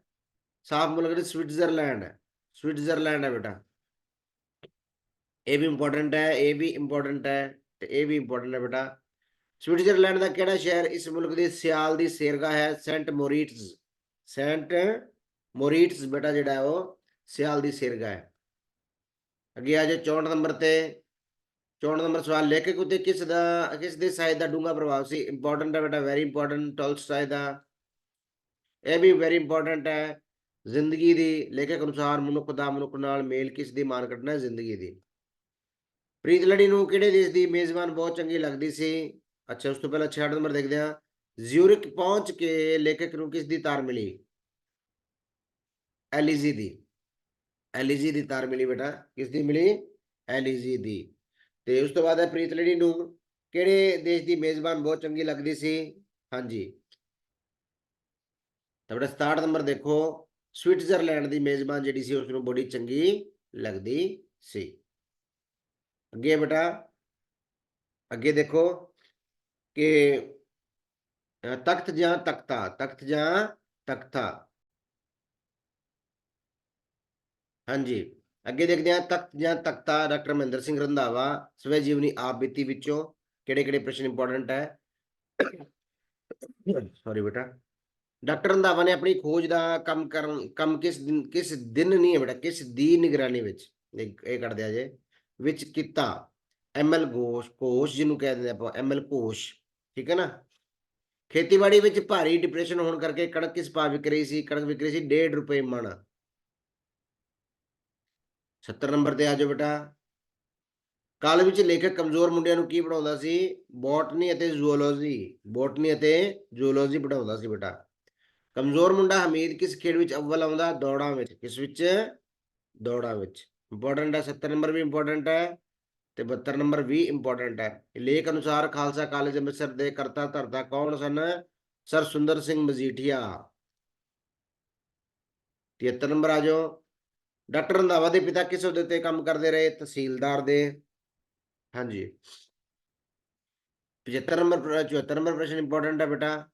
ਸਾਫ਼ ਮੁਲਕ ਸਵਿਟਜ਼ਰਲੈਂਡ ਹੈ। ਸਵਿਟਜ਼ਰਲੈਂਡ ਹੈ ਬੇਟਾ। ਇਹ ਵੀ ਇੰਪੋਰਟੈਂਟ ਹੈ, ਇਹ ਵੀ ਇੰਪੋਰਟੈਂਟ ਹੈ ਤੇ ਇਹ ਵੀ ਇੰਪੋਰਟੈਂਟ ਹੈ ਬੇਟਾ। ਸਵਿਟਜ਼ਰਲੈਂਡ ਦਾ ਕਿਹੜਾ ਸ਼ਹਿਰ ਇਸ ਮੁਲਕ ਦੀ ਸਿਆਲ ਦੀ ਸੇਰਗਾ ਹੈ? ਸੈਂਟ ਮੋਰੀਟਸ ਸੈਂਟ ਮੋਰੀਟਸ ਬੇਟਾ ਜਿਹੜਾ ਉਹ ਸਿਆਲ ਦੀ ਸੇਰਗਾ ਹੈ। ਅੱਗੇ ਆ ਜਾ 64 ਨੰਬਰ ਤੇ। 64 ਨੰਬਰ ਸਵਾਲ, ਲੇਖਕ ਉਤੇ ਕਿਸ ਦਾ, ਕਿਸ ਦੇ ਸਾਹਿਤ ਦਾ ਡੂੰਘਾ ਪ੍ਰਭਾਵ ਸੀ? ਇੰਪੋਰਟੈਂਟ ਹੈ ਬੇਟਾ ਵੈਰੀ ਇੰਪੋਰਟੈਂਟ ਟੋਲਸਟਾਏ ਦਾ। ਇਹ ਵੀ ਵੈਰੀ ਇੰਪੋਰਟੈਂਟ ਹੈ। ਜ਼ਿੰਦਗੀ ਦੀ, ਲੇਖਕ ਅਨੁਸਾਰ ਮਨੁੱਖ ਦਾ, ਮਨੁੱਖ ਨਾਲ ਮੇਲ ਕਿਸ ਦੀ ਮਾਨ ਕੱਢਣਾ ਹੈ? ਜ਼ਿੰਦਗੀ ਦੀ। ਪ੍ਰੀਤ ਲੜੀ ਨੂੰ ਕਿਹੜੇ ਦੇਸ਼ ਦੀ ਮੇਜ਼ਬਾਨ ਬਹੁਤ ਚੰਗੀ ਲੱਗਦੀ ਸੀ? ਅੱਛਾ, ਉਸ ਤੋਂ ਪਹਿਲਾਂ 66 ਨੰਬਰ ਦੇਖਦੇ ਹਾਂ। ਜ਼ਿਊਰਿਕ ਪਹੁੰਚ ਕੇ ਲੇਖਕ ਨੂੰ ਕਿਸ ਦੀ ਤਾਰ ਮਿਲੀ? ਐਲੀਜ਼ੀ ਦੀ। ਐਲੀਜ਼ੀ ਦੀ ਤਾਰ ਮਿਲੀ ਬੇਟਾ ਕਿਸ ਦੀ ਮਿਲੀ ਐਲੀਜ਼ੀ ਦੀ। ਤੇ ਉਸ ਤੋਂ ਬਾਅਦ ਹੈ ਪ੍ਰੀਤ ਲੜੀ ਨੂੰ, ਕਿਹੜੇ ਦੇਸ਼ ਦੀ ਮੇਜ਼ਬਾਨ ਬਹੁਤ ਚੰਗੀ ਲੱਗਦੀ ਸੀ? ਹਾਂਜੀ। ਤਾਂ ਬੇਟਾ 67 ਨੰਬਰ ਦੇਖੋ, ਸਵਿਟਜ਼ਰਲੈਂਡ ਦੀ ਮੇਜ਼ਬਾਨ ਜਿਹੜੀ ਸੀ ਉਸ ਨੂੰ ਬੜੀ ਚੰਗੀ ਲੱਗਦੀ ਸੀ। ਅੱਗੇ ਬੇਟਾ, ਅੱਗੇ ਦੇਖੋ ਕਿ ਤਖਤ ਜਾਂ ਤਖਤਾ, ਤਖਤ ਜਾਂ ਤਖਤਾ। ਹਾਂਜੀ। ਅੱਗੇ ਦੇਖਦੇ ਹਾਂ ਤਖਤ ਜਾਂ ਤਖਤਾ ਡਾਕਟਰ ਮਹਿੰਦਰ ਸਿੰਘ ਰੰਧਾਵਾ, ਸਵੈ ਜੀਵਨੀ ਆਪ ਬੀਤੀ ਵਿੱਚੋਂ ਕਿਹੜੇ ਕਿਹੜੇ ਪ੍ਰਸ਼ਨ ਇੰਪੋਰਟੈਂਟ ਹੈ? ਸੌਰੀ ਬੇਟਾ। ਡਾਕਟਰ ਰੰਧਾਵਾ ਨੇ ਆਪਣੀ ਖੋਜ ਦਾ ਕੰਮ ਕਰਨ, ਕੰਮ ਕਿਸ ਦਿਨ ਕਿਸ ਦਿਨ ਨਹੀਂ ਹੈ ਬੇਟਾ, ਕਿਸ ਦੀ ਨਿਗਰਾਨੀ ਵਿੱਚ, ਇਹ ਇਹ ਕੱਢ ਦਿਆ ਜੇ, ਵਿੱਚ ਕੀਤਾ ਐਮਐਲ ਘੋਸ਼ ਘੋਸ਼ ਜਿਹਨੂੰ ਕਹਿ ਦਿੰਦੇ ਆਪਾਂ ਐਮਐਲ ਘੋਸ਼, ਠੀਕ ਹੈ ਨਾ? ਖੇਤੀਬਾੜੀ ਵਿੱਚ ਭਾਰੀ ਡਿਪਰੈਸ਼ਨ ਹੋਣ ਕਰਕੇ ਕਣਕ ਕਿਸ ਭਾਅ ਵਿਕ ਰਹੀ ਸੀ? ਕਣਕ ਵਿਕ ਰਹੀ ਸੀ 1.5 ਰੁਪਏ ਮਣ। 70 ਨੰਬਰ ਤੇ ਆ ਜਾਓ ਬੇਟਾ। ਕਾਲ ਵਿੱਚ ਲੇਖਕ ਕਮਜ਼ੋਰ ਮੁੰਡਿਆਂ ਨੂੰ ਕੀ ਪੜਾਉਂਦਾ ਸੀ? ਬੋਟਨੀ ਅਤੇ ਜ਼ੂਓਲੋਜੀ। ਬੋਟਨੀ ਅਤੇ ਜ਼ੂਓਲੋਜੀ ਪੜਾਉਂਦਾ ਸੀ ਬੇਟਾ। ਕਮਜ਼ੋਰ ਮੁੰਡਾ ਹਮੀਦ ਕਿਸ ਖੇਡ ਵਿੱਚ ਅਵਲ ਆਉਂਦਾ? ਦੌੜਾਂ ਵਿੱਚ। ਕਿਸ ਵਿੱਚ? ਦੌੜਾਂ ਵਿੱਚ। ਇੰਪੋਰਟੈਂਟ ਹੈ 70 ਨੰਬਰ ਵੀ ਇੰਪੋਰਟੈਂਟ ਹੈ ਤੇ 72 ਨੰਬਰ ਵੀ ਇੰਪੋਰਟੈਂਟ ਹੈ। ਲੇਖ ਅਨੁਸਾਰ ਖਾਲਸਾ ਕਾਲਜ ਅੰਮ੍ਰਿਤਸਰ ਦੇ ਕਰਤਾ ਧਰਤਾ ਕੌਣ ਸਨ? ਸਰ ਸੁੰਦਰ ਸਿੰਘ ਮਜੀਠੀਆ। 73 ਨੰਬਰ ਆ ਜਾਓ। ਡਾਕਟਰ ਰੰਧਾਵਾ ਦੇ ਪਿਤਾ ਕਿਸ ਅਹੁਦੇ ਤੇ ਕੰਮ ਕਰਦੇ ਰਹੇ? ਤਹਿਸੀਲਦਾਰ ਦੇ। ਹਾਂਜੀ। 75 ਨੰਬਰ ਪ੍ਰ- 74 ਨੰਬਰ ਪ੍ਰਸ਼ਨ ਇੰਪੋਰਟੈਂਟ ਹੈ ਬੇਟਾ।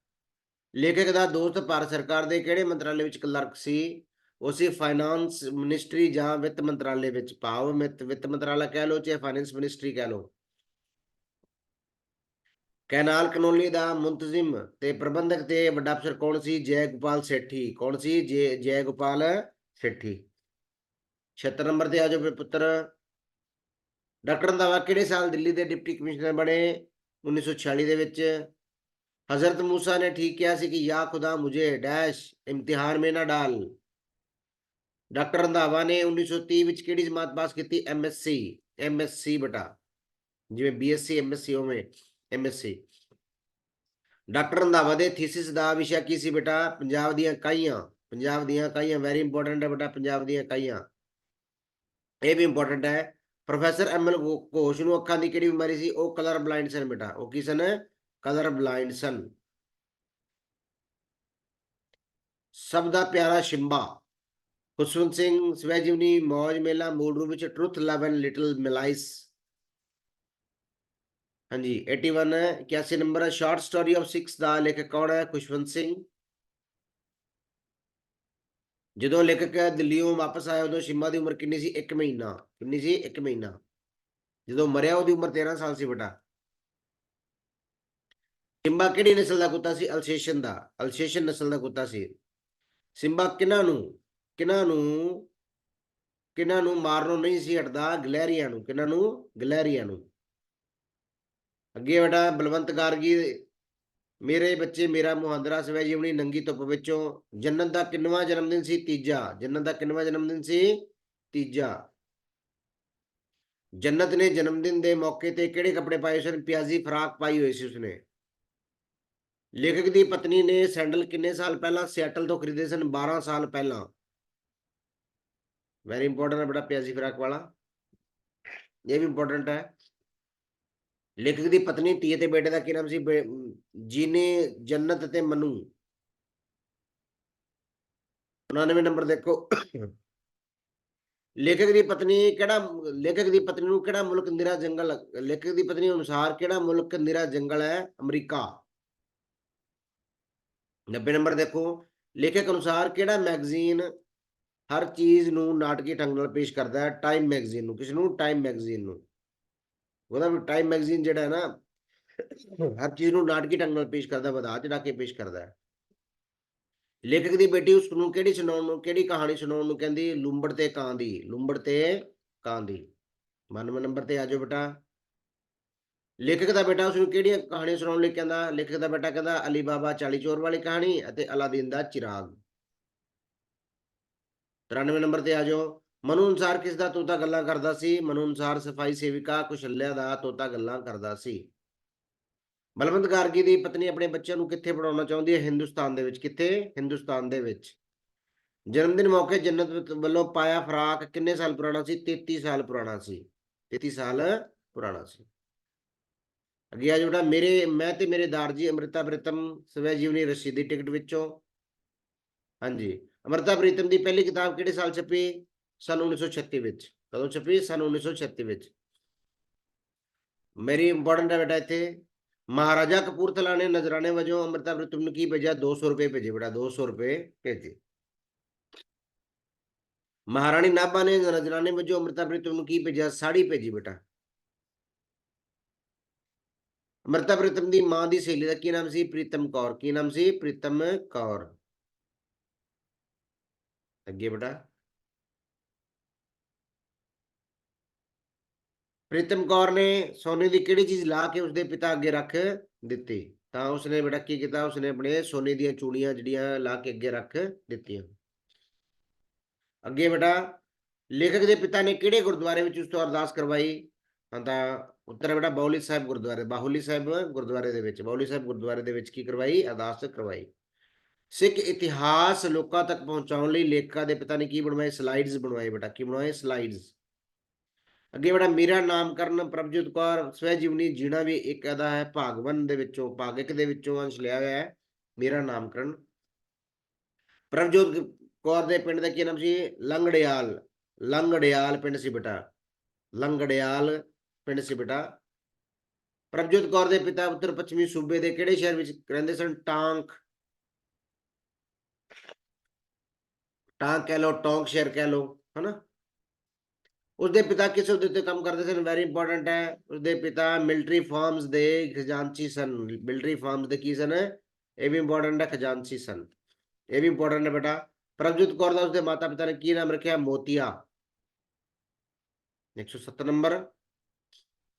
ਲੇਖਕ ਦਾ ਦੋਸਤ ਭਾਰਤ ਸਰਕਾਰ ਦੇ ਕਿਹੜੇ ਮੰਤਰਾਲੇ ਵਿੱਚ ਕਲਰਕ ਸੀ? ਉਹ ਸੀ ਫਾਈਨਾਂਸ ਮਿਨਿਸਟਰੀ ਜਾਂ ਵਿੱਤ ਮੰਤਰਾਲੇ ਵਿੱਚ? ਭਾਵ ਵਿੱਤ ਵਿੱਤ ਮੰਤਰਾਲਾ ਕਹਿ ਲਓ ਚਾਹੇ ਫਾਈਨਾਂਸ ਮਿਨਿਸਟਰੀ ਕਹਿ ਲਓ। ਕੈਨਾਲ ਕਨੋਲੀ ਦਾ ਮੁੰਤਜ਼ਿਮ ਤੇ ਪ੍ਰਬੰਧਕ ਤੇ ਵੱਡਾ ਅਫਸਰ ਕੌਣ ਸੀ? ਜੈ ਗੋਪਾਲ ਸੇਠੀ। ਕੌਣ ਸੀ? ਜੈ ਜੈ ਗੋਪਾਲ ਸੇਠੀ। 76 ਨੰਬਰ ਤੇ ਆ ਜਾਓ ਫਿਰ ਪੁੱਤਰ। ਡਾਕਟਰ ਰੰਧਾਵਾ ਕਿਹੜੇ ਸਾਲ ਦਿੱਲੀ ਦੇ ਡਿਪਟੀ ਕਮਿਸ਼ਨਰ ਬਣੇ? 1946 ਦੇ ਵਿੱਚ। ਹਜ਼ਰਤ ਮੂਸਾ ਨੇ ਠੀਕ ਕਿਹਾ ਸੀ ਕਿ ਯਾ ਖੁਦਾ ਮੁਝੇ ਡੈਸ਼, ਇਮਤਿਹਾਨ ਮੇ ਨਾ ਡਾਲ। ਡਾਕਟਰ ਰੰਧਾਵਾ ਨੇ 1930 ਵਿੱਚ ਕਿਹੜੀ ਜਮਾਤ ਪਾਸ ਕੀਤੀ? ਐਮਐਸਸੀ ਐਮਐਸਸੀ ਬਟਾ। ਜਿਵੇਂ ਬੀਐਸਸੀ ਐਮਐਸਸੀ ਹੋਵੇ ਐਮਐਸਸੀ ਡਾਕਟਰ ਰੰਧਾਵਾ ਦੇ ਥੀਸਿਸ ਦਾ ਵਿਸ਼ਾ ਕੀ ਸੀ ਬੇਟਾ? ਪੰਜਾਬ ਦੀਆਂ ਕਾਈਆਂ ਪੰਜਾਬ ਦੀਆਂ ਕਾਈਆਂ ਵੈਰੀ ਇੰਪੋਰਟੈਂਟ ਹੈ ਬੇਟਾ, ਪੰਜਾਬ ਦੀਆਂ ਕਾਈਆਂ ਇਹ ਵੀ ਇੰਪੋਰਟੈਂਟ ਹੈ। ਪ੍ਰੋਫੈਸਰ ਐਮ ਐਲ ਘੋਸ਼ ਨੂੰ ਅੱਖਾਂ ਦੀ ਕਿਹੜੀ ਬਿਮਾਰੀ ਸੀ? ਉਹ ਕਲਰ ਬਲਾਈਂਡ ਸਨ ਬੇਟਾ। ਉਹ ਕੀ ਸਨ? ਕਲਰ ਬਲਾਈਂਡ ਸਨ। ਸਭ ਦਾ ਪਿਆਰਾ ਸ਼ਿੰਬਾ। ਖੁਸ਼ਵੰਤ ਸਿੰਘ, ਸਵੈਜੀਵਨੀ, ਮੌਜ ਮੇਲਾ, ਮੂਲ ਰੂਪ ਵਿੱਚ truth love and little malice ਹਾਂਜੀ 81 ਹੈ 81 ਨੰਬਰ ਹੈ। ਸ਼ਾਰਟ ਸਟੋਰੀ ਆਫ 6 ਦਾ ਲੇਖਕ ਕੌਣ ਹੈ? ਖੁਸ਼ਵੰਤ ਸਿੰਘ। ਜਦੋਂ ਲੇਖਕ ਦਿੱਲੀੋਂ ਵਾਪਸ ਆਇਆ ਉਦੋਂ ਸ਼ਿਮਾ ਦੀ ਉਮਰ ਕਿੰਨੀ ਸੀ? 1 ਮਹੀਨਾ। ਕਿੰਨੀ ਸੀ? 1 ਮਹੀਨਾ। ਜਦੋਂ ਮਰਿਆ ਉਹਦੀ ਉਮਰ 13 ਸਾਲ ਸੀ ਬੇਟਾ। ਸਿੰਬਾ ਕਿਹੜੀ ਨਸਲ ਦਾ ਕੁੱਤਾ ਸੀ? ਅਲਸੇਸ਼ਨ ਦਾ। ਅਲਸੇਸ਼ਨ ਨਸਲ ਦਾ ਕੁੱਤਾ ਸੀ। ਸਿੰਬਾ ਕਿਨਾਂ ਨੂੰ? ਕਿਨਾਂ ਨੂੰ? ਕਿਨਾਂ ਨੂੰ ਮਾਰਨੋਂ ਨਹੀਂ ਸੀ ਹਟਦਾ? ਗਲੈਰੀਆਂ ਨੂੰ। ਕਿਨਾਂ ਨੂੰ? ਗਲੈਰੀਆਂ ਨੂੰ। ਅੱਗੇ ਬੇਟਾ ਬਲਵੰਤ ਗਾਰਗੀ ਮੇਰੇ ਬੱਚੇ ਮੇਰਾ ਮੁਹਾਂਦਰਾ ਸਵੈ ਜੀਵਨੀ ਨੰਗੀ ਧੁੱਪ ਵਿੱਚੋਂ ਜੰਨਤ ਦਾ ਕਿੰਨਵਾ ਜਨਮ ਦਿਨ ਸੀ? ਤੀਜਾ। ਜੰਨਤ ਦਾ ਕਿੰਨਵਾ ਜਨਮ ਦਿਨ ਸੀ? ਤੀਜਾ। ਜੰਨਤ ਨੇ ਜਨਮ ਦਿਨ ਦੇ ਮੌਕੇ ਤੇ ਕਿਹੜੇ ਕੱਪੜੇ ਪਾਏ ਸਨ? ਪਿਆਜ਼ੀ ਫਰਾਕ ਪਾਈ ਹੋਈ ਸੀ ਉਸਨੇ। ਲੇਖਕ ਦੀ ਪਤਨੀ ਨੇ ਸੈਂਡਲ ਕਿੰਨੇ ਸਾਲ ਪਹਿਲਾਂ ਸਿਆਟਲ ਤੋਂ ਖਰੀਦੇ ਸਨ? 12 ਸਾਲ ਪਹਿਲਾਂ। ਵੈਰੀ ਇੰਪੋਰਟੈਂਟ ਹੈ ਬੜਾ ਪਿਆਜ਼ੀ ਫਰਾਕ ਵਾਲਾ। ਇਹ ਵੀ ਇੰਪੋਰਟੈਂਟ ਹੈ। ਲੇਖਕ ਦੀ ਪਤਨੀ ਧੀ ਤੇ ਬੇਟੇ ਦਾ ਕੀ ਨਾਮ ਸੀ? ਬੇ- ਅਮ, ਜੀਨੇ ਜੰਨਤ ਤੇ ਮਨੂ। 99 ਨੰਬਰ ਦੇਖੋ। ਲੇਖਕ ਦੀ ਪਤਨੀ ਕਿਹੜਾ ਲੇਖਕ ਦੀ ਪਤਨੀ ਨੂੰ ਕਿਹੜਾ ਮੁਲਕ ਨਿਰਾ ਜੰਗਲ ਲੇਖਕ ਦੀ ਪਤਨੀ ਅਨੁਸਾਰ ਕਿਹੜਾ ਮੁਲਕ ਨਿਰਾ ਜੰਗਲ ਹੈ? ਅਮਰੀਕਾ। 90 ਨੰਬਰ ਦੇਖੋ। ਲੇਖਕ ਅਨੁਸਾਰ ਕਿਹੜਾ ਮੈਗਜ਼ੀਨ ਹਰ ਚੀਜ਼ ਨੂੰ ਨਾਟਕੀ ਢੰਗ ਨਾਲ ਪੇਸ਼ ਕਰਦਾ ਹੈ? ਟਾਈਮ ਮੈਗਜ਼ੀਨ ਨੂੰ ਕਿਸ ਨੂੰ? ਟਾਈਮ ਮੈਗਜ਼ੀਨ ਨੂੰ। ਉਹਦਾ ਵੀ ਟਾਈਮ ਮੈਗਜ਼ੀਨ ਜਿਹੜਾ ਹੈ ਨਾ ਹਰ ਚੀਜ਼ ਨੂੰ ਨਾਟਕੀ ਢੰਗ ਨਾਲ ਪੇਸ਼ ਕਰਦਾ ਵਧਾ ਚੜਾ ਕੇ ਪੇਸ਼ ਕਰਦਾ ਹੈ। ਲੇਖਕ ਦੀ ਬੇਟੀ ਉਸ ਨੂੰ ਕਿਹੜੀ ਸੁਣਾਉਣ ਨੂੰ ਕਿਹੜੀ ਕਹਾਣੀ ਸੁਣਾਉਣ ਨੂੰ ਕਹਿੰਦੀ? ਲੂੰਬੜ ਤੇ ਕਾਂ ਦੀ ਲੂੰਬੜ ਤੇ ਕਾਂ ਦੀ। 92 ਨੰਬਰ ਤੇ ਆਜੋ ਬੇਟਾ। ਲੇਖਕ ਦਾ ਬੇਟਾ ਉਸ ਨੂੰ ਕਿਹੜੀਆਂ ਕਹਾਣੀਆਂ ਸੁਣਾਉਣ ਲਈ ਕਹਿੰਦਾ? ਲੇਖਕ ਦਾ ਬੇਟਾ ਕਹਿੰਦਾ ਅਲੀ ਬਾਬਾ 40 ਚੋਰ ਵਾਲੀ ਕਹਾਣੀ ਅਤੇ ਅਲਾਦੀਨ ਦਾ ਚਿਰਾਗ। 93 ਨੰਬਰ ਤੇ ਆਜੋ ਮਨੂ ਅਨੁਸਾਰ ਕਿਸ ਦਾ ਤੋਤਾ ਗੱਲਾਂ ਕਰਦਾ ਸੀ? ਮਨੂ ਅਨੁਸਾਰ ਸਫ਼ਾਈ ਸੇਵਿਕਾ, ਕੁਸ਼ਲਿਆ ਦਾ ਤੋਤਾ ਗੱਲਾਂ ਕਰਦਾ ਸੀ। ਬਲਵੰਤ ਗਾਰਗੀ ਦੀ ਪਤਨੀ ਆਪਣੇ ਬੱਚਿਆਂ ਨੂੰ ਕਿੱਥੇ ਪੜਾਉਣਾ ਚਾਹੁੰਦੀ ਹੈ? ਹਿੰਦੁਸਤਾਨ ਦੇ ਵਿੱਚ। ਕਿੱਥੇ? ਹਿੰਦੁਸਤਾਨ ਦੇ ਵਿੱਚ। ਜਨਮ ਦਿਨ ਮੌਕੇ ਜੰਨਤ ਵੱਲੋਂ ਪਾਇਆ ਫਰਾਕ ਕਿੰਨੇ ਸਾਲ ਪੁਰਾਣਾ ਸੀ? 33 ਸਾਲ ਪੁਰਾਣਾ ਸੀ। 33 ਸਾਲ ਪੁਰਾਣਾ ਸੀ। ਅੱਗੇ ਆ ਜਿਹੜਾ ਮੇਰੇ, ਮੈਂ ਤੇ ਮੇਰੇ ਦਾਰਜੀ ਅੰਮ੍ਰਿਤਾ ਪ੍ਰੀਤਮ ਸਵੈ ਜੀਵਨੀ ਰਸ਼ੀਦੀ ਟਿਕਟ ਵਿੱਚੋਂ। ਹਾਂਜੀ। ਅੰਮ੍ਰਿਤਾ ਪ੍ਰੀਤਮ ਦੀ ਪਹਿਲੀ ਕਿਤਾਬ ਕਿਹੜੇ ਸਾਲ ਛਪੀ? ਸਨ 1936 ਵਿੱਚ। ਕਦੋਂ ਛਪੀ? ਸਨ 1936 ਵਿੱਚ। ਮੇਰੀ ਇੰਪੋਰਟੈਂਟ ਹੈ ਬੇਟਾ ਇੱਥੇ। ਮਹਾਰਾਜਾ ਕਪੂਰਥਲਾ ਨੇ ਨਜ਼ਰਾਨੇ ਵਜੋਂ ਅੰਮ੍ਰਿਤਾ ਪ੍ਰੀਤਮ ਨੂੰ ਕੀ ਭੇਜਿਆ? 200 ਰੁਪਏ ਭੇਜੇ ਬੇਟਾ 200 ਰੁਪਏ ਭੇਜੇ। ਮਹਾਰਾਣੀ ਨਾਭਾ ਨੇ ਨਜ਼ਰਾਨੇ ਵਜੋਂ ਅੰਮ੍ਰਿਤਾ ਪ੍ਰੀਤਮ ਨੂੰ ਕੀ ਭੇਜਿਆ? ਸਾੜੀ ਭੇਜੀ ਬੇਟਾ। ਅੰਮ੍ਰਿਤਾ ਪ੍ਰੀਤਮ ਦੀ ਮਾਂ ਦੀ ਸਹੇਲੀ ਦਾ ਕੀ ਨਾਮ ਸੀ? ਪ੍ਰੀਤਮ ਕੌਰ। ਕੀ ਨਾਮ ਸੀ? ਪ੍ਰੀਤਮ ਕੌਰ। ਅੱਗੇ ਬੇਟਾ। ਪ੍ਰੀਤਮ ਕੌਰ ਨੇ ਸੋਨੇ ਦੀ ਕਿਹੜੀ ਚੀਜ਼ ਲਾ ਕੇ ਉਸਦੇ ਪਿਤਾ ਅੱਗੇ ਰੱਖ ਦਿੱਤੀ? ਤਾਂ ਉਸਨੇ ਬੇਟਾ ਕੀ ਕੀਤਾ? ਉਸਨੇ ਆਪਣੇ ਸੋਨੇ ਦੀਆਂ ਚੂੜੀਆਂ ਜਿਹੜੀਆਂ ਲਾ ਕੇ ਅੱਗੇ ਰੱਖ ਦਿੱਤੀਆਂ। ਅੱਗੇ ਬੇਟਾ, ਲੇਖਕ ਦੇ ਪਿਤਾ ਨੇ ਕਿਹੜੇ ਗੁਰਦੁਆਰੇ ਵਿੱਚ ਉਸ ਤੋਂ ਅਰਦਾਸ ਕਰਵਾਈ? ਹਾਂ, ਤਾਂ ਉੱਤਰ ਬੇਟਾ ਬਾਉਲੀ ਸਾਹਿਬ ਗੁਰਦੁਆਰੇ, ਬਾਹੁਲੀ ਸਾਹਿਬ ਗੁਰਦੁਆਰੇ ਦੇ ਵਿੱਚ। ਬਾਉਲੀ ਸਾਹਿਬ ਗੁਰਦੁਆਰੇ ਦੇ ਵਿੱਚ ਕੀ ਕਰਵਾਈ? ਅਰਦਾਸ ਕਰਵਾਈ। ਸਿੱਖ ਇਤਿਹਾਸ ਲੋਕਾਂ ਤੱਕ ਪਹੁੰਚਾਉਣ ਲਈ ਲੇਖਕਾਂ ਦੇ ਪਿਤਾ ਨੇ ਕੀ ਬਣਵਾਏ? ਸਲਾਈਡਸ ਬਣਵਾਏ ਬੇਟਾ। ਕੀ ਬਣਵਾਏ? ਸਲਾਈਡਸ। ਅੱਗੇ ਬੜਾ ਮੇਰਾ ਨਾਮਕਰਨ ਪ੍ਰਭਜੋਤ ਕੌਰ ਸਵੈ ਜੀਵਨੀ ਜੀਣਾ ਵੀ ਇੱਕ ਅਦਾ ਹੈ, ਭਾਗਵਨ ਦੇ ਵਿੱਚੋਂ ਭਾਗਿਕ ਦੇ ਵਿੱਚੋਂ ਅੰਸ਼ ਲਿਆ ਹੋਇਆ ਹੈ, ਮੇਰਾ ਨਾਮਕਰਨ। ਪ੍ਰਭਜੋਤ ਕੌਰ ਦੇ ਪਿੰਡ ਦਾ ਕੀ ਨਾਮ ਸੀ? ਲੰਗੜਿਆਲ ਲੰਗੜਿਆਲ ਪਿੰਡ ਸੀ ਬੇਟਾ, ਲੰਗੜਿਆਲ ਪਿੰਡ ਸੀ ਬੇਟਾ। ਪ੍ਰਭਜੋਤ ਕੌਰ ਦੇ ਪਿਤਾ ਉੱਤਰ ਪੱਛਮੀ ਸੂਬੇ ਦੇ ਕਿਹੜੇ ਸ਼ਹਿਰ ਵਿੱਚ ਰਹਿੰਦੇ ਸਨ? ਟਾਂਕ ਟਾਂਕ ਕਹਿ ਲੋ ਟੌਂਕ ਸ਼ਹਿਰ ਕਹਿ ਲੋ ਹਨਾ? ਉਸਦੇ ਪਿਤਾ ਕਿਸ ਅਹੁਦੇ ਤੇ ਕੰਮ ਕਰਦੇ ਸਨ? ਵੈਰੀ ਇੰਪੋਰਟੈਂਟ ਹੈ। ਉਸਦੇ ਪਿਤਾ ਮਿਲਟਰੀ ਫਾਰਮਸ ਦੇ ਖਜ਼ਾਨਚੀ ਸਨ। ਮਿਲਟਰੀ ਫਾਰਮਸ ਦੇ ਕੀ ਸਨ? ਇਹ ਵੀ ਇੰਪੋਰਟੈਂਟ ਹੈ, ਖਜ਼ਾਨਚੀ ਸਨ। ਇਹ ਵੀ ਇੰਪੋਰਟੈਂਟ ਹੈ ਬੇਟਾ। ਪ੍ਰਭਜੋਤ ਕੌਰ ਦਾ ਉਸਦੇ ਮਾਤਾ ਪਿਤਾ ਨੇ ਕੀ ਨਾਮ ਰੱਖਿਆ? ਮੋਤੀਆ। 170 ਨੰਬਰ।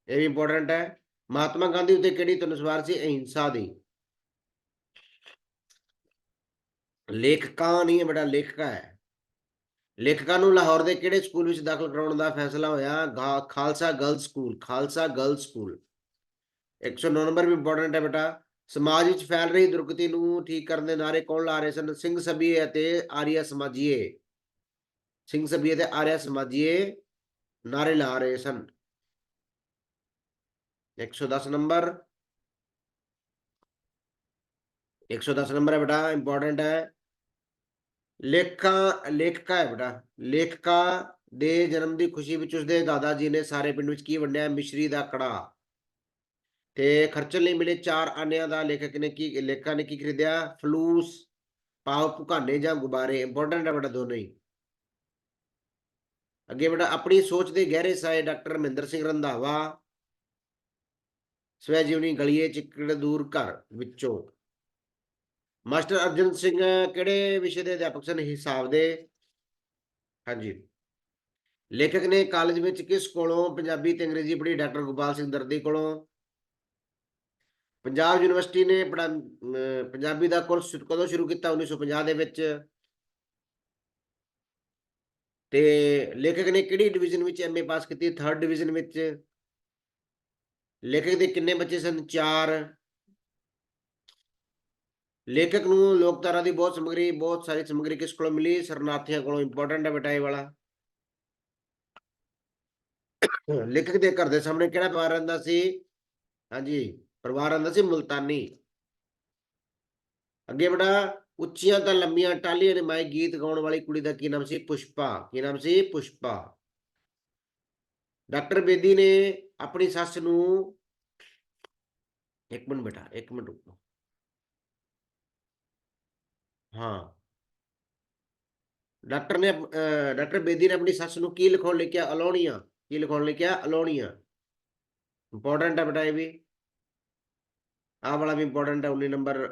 ਇਹ ਵੀ ਇੰਪੋਰਟੈਂਟ ਹੈ। ਮਹਾਤਮਾ ਗਾਂਧੀ ਉਤੇ ਕਿਹੜੀ ਧੁਨ ਸੀ? ਅਹਿੰਸਾ ਦੀ। ਲੇਖਕਾਂ ਨਹੀਂ ਹੈ ਬੇਟਾ, ਲੇਖਕਾ ਹੈ। ਲੇਖਕਾਂ ਨੂੰ ਲਾਹੌਰ ਦੇ ਕਿਹੜੇ ਸਕੂਲ ਵਿੱਚ ਦਾਖਲ ਕਰਾਉਣ ਦਾ ਫੈਸਲਾ ਹੋਇਆ? Khalsa girls school, Khalsa girls school. 109 number ਵੀ ਇੰਪੋਰਟੈਂਟ ਹੈ ਬੇਟਾ। ਸਮਾਜ ਵਿੱਚ ਫੈਲ ਰਹੀ ਦੁਰਗਤੀ ਨੂੰ ਠੀਕ ਕਰਨ ਦੇ ਨਾਰੇ ਕੌਣ ਲਾ ਰਹੇ ਸਨ? ਸਿੰਘ ਸਭੀਏ ਅਤੇ ਆਰੀਆ ਸਮਾਜੀਏ। ਸਿੰਘ ਸਭੀਏ ਤੇ ਆਰੀਆ ਸਮਾਜੀਏ ਨਾਰੇ ਲਾ ਰਹੇ ਸਨ। 110 ਨੰਬਰ। 110 ਨੰਬਰ ਹੈ ਬੇਟਾ ਇੰਪੋਰਟੈਂਟ ਹੈ। ਲੇਖਕਾਂ ਲੇਖਕਾ ਹੈ ਬੇਟਾ। ਲੇਖਕਾ ਦੇ ਜਨਮ ਦੀ ਖੁਸ਼ੀ ਵਿੱਚ ਉਸਦੇ ਦਾਦਾ ਜੀ ਨੇ ਸਾਰੇ ਪਿੰਡ ਵਿੱਚ ਕੀ ਵੰਡਿਆ? ਮਿਸ਼ਰੀ ਦਾ ਕੜਾ। ਤੇ ਖਰਚਣ ਲਈ ਮਿਲੇ ਚਾਰ ਆਨਿਆਂ ਦਾ ਲੇਖਕ ਨੇ ਕੀ, ਲੇਖਕਾਂ ਨੇ ਕੀ ਖਰੀਦਿਆ? ਫਲੂਸ ਪਾਉ ਭੁਕਾਨੇ ਜਾਂ ਗੁਬਾਰੇ। ਇੰਪੋਰਟੈਂਟ ਹੈ ਬੇਟਾ ਦੋਨੋਂ ਹੀ। ਅੱਗੇ ਬੇਟਾ, ਆਪਣੀ ਸੋਚ ਦੇ ਗਹਿਰੇ ਸਾਏ ਡਾਕਟਰ ਮਹਿੰਦਰ ਸਿੰਘ ਰੰਧਾਵਾ। ਸਵੈ ਜੀਵਨੀ ਗਲੀਏ ਚਿੱਕੜ ਦੂਰ ਘਰ ਵਿੱਚੋਂ। ਮਾਸਟਰ ਅਰਜਨ ਸਿੰਘ ਕਿਹੜੇ ਵਿਸ਼ੇ ਦੇ ਅਧਿਆਪਕ ਸਨ? ਹਿਸਾਬ ਦੇ। ਹਾਂਜੀ। ਲੇਖਕ ਨੇ ਕਾਲਜ ਵਿੱਚ ਕਿਸ ਕੋਲੋਂ ਪੰਜਾਬੀ ਤੇ ਅੰਗਰੇਜ਼ੀ ਪੜ੍ਹੀ? ਡਾਕਟਰ ਗੋਪਾਲ ਸਿੰਘ ਦਰਦੀ ਕੋਲੋਂ। ਪੰਜਾਬ ਯੂਨੀਵਰਸਿਟੀ ਨੇ ਪੜ੍ਹਾ- ਪੰਜਾਬੀ ਦਾ ਕੋਰਸ ਕਦੋਂ ਸ਼ੁਰੂ ਕੀਤਾ? 1950 ਦੇ ਵਿੱਚ। ਤੇ ਲੇਖਕ ਨੇ ਕਿਹੜੀ ਡਿਵੀਜ਼ਨ ਵਿੱਚ ਐਮਏ ਪਾਸ ਕੀਤੀ? ਥਰਡ ਡਿਵੀਜ਼ਨ ਵਿੱਚ। ਲੇਖਕ ਦੇ ਕਿੰਨੇ ਬੱਚੇ ਸਨ? ਚਾਰ। ਲੇਖਕ ਨੂੰ ਲੋਕਧਾਰਾ ਦੀ ਬਹੁਤ ਸਮਗਰੀ, ਬਹੁਤ ਸਾਰੀ ਸਮਗਰੀ ਕਿਸ ਕੋਲੋਂ ਮਿਲੀ? ਸਰਨਾਥੀਆਂ ਕੋਲੋਂ ਇੰਪੋਰਟੈਂਟ ਹੈ ਬੇਟਾ ਵਾਲਾ। ਲੇਖਕ ਦੇ ਘਰ ਦੇ ਸਾਹਮਣੇ ਕਿਹੜਾ ਪਰਿਵਾਰ ਰਹਿੰਦਾ ਸੀ? ਹਾਂਜੀ, ਪਰਿਵਾਰ ਰਹਿੰਦਾ ਸੀ ਮੁਲਤਾਨੀ। ਅੱਗੇ ਬੇਟਾ, ਉੱਚੀਆਂ ਤਾਂ ਲੰਮੀਆਂ ਟਾਲੀਆਂ ਨੇ ਮਾਈ ਗੀਤ ਗਾਉਣ ਵਾਲੀ ਕੁੜੀ ਦਾ ਕੀ ਨਾਮ ਸੀ? ਪੁਸ਼ਪਾ। ਕੀ ਨਾਮ ਸੀ? ਪੁਸ਼ਪਾ। ਡਾਕਟਰ ਬੇਦੀ ਨੇ ਆਪਣੀ ਸੱਸ ਨੂੰ ਇੱਕ ਮਿੰਟ ਬੇਟਾ, ਇੱਕ ਮਿੰਟ ਰੁਕੋ। ਹਾਂ। ਡਾਕਟਰ ਨੇ ਡਾਕਟਰ ਬੇਦੀ ਨੇ ਆਪਣੀ ਸੱਸ ਨੂੰ ਕੀ ਲਿਖਾਉਣ ਲਈ ਕਿਹਾ? ਅਲੋਣੀਆਂ ਕੀ ਲਿਖਾਉਣ ਲਈ ਕਿਹਾ? ਅਲੋਣੀਆਂ ਇੰਪੋਰਟੈਂਟ ਹੈ ਬੇਟਾ ਇਹ ਵੀ। ਆਹ ਵਾਲਾ ਵੀ ਇੰਪੋਰਟੈਂਟ ਹੈ 19 ਨੰਬਰ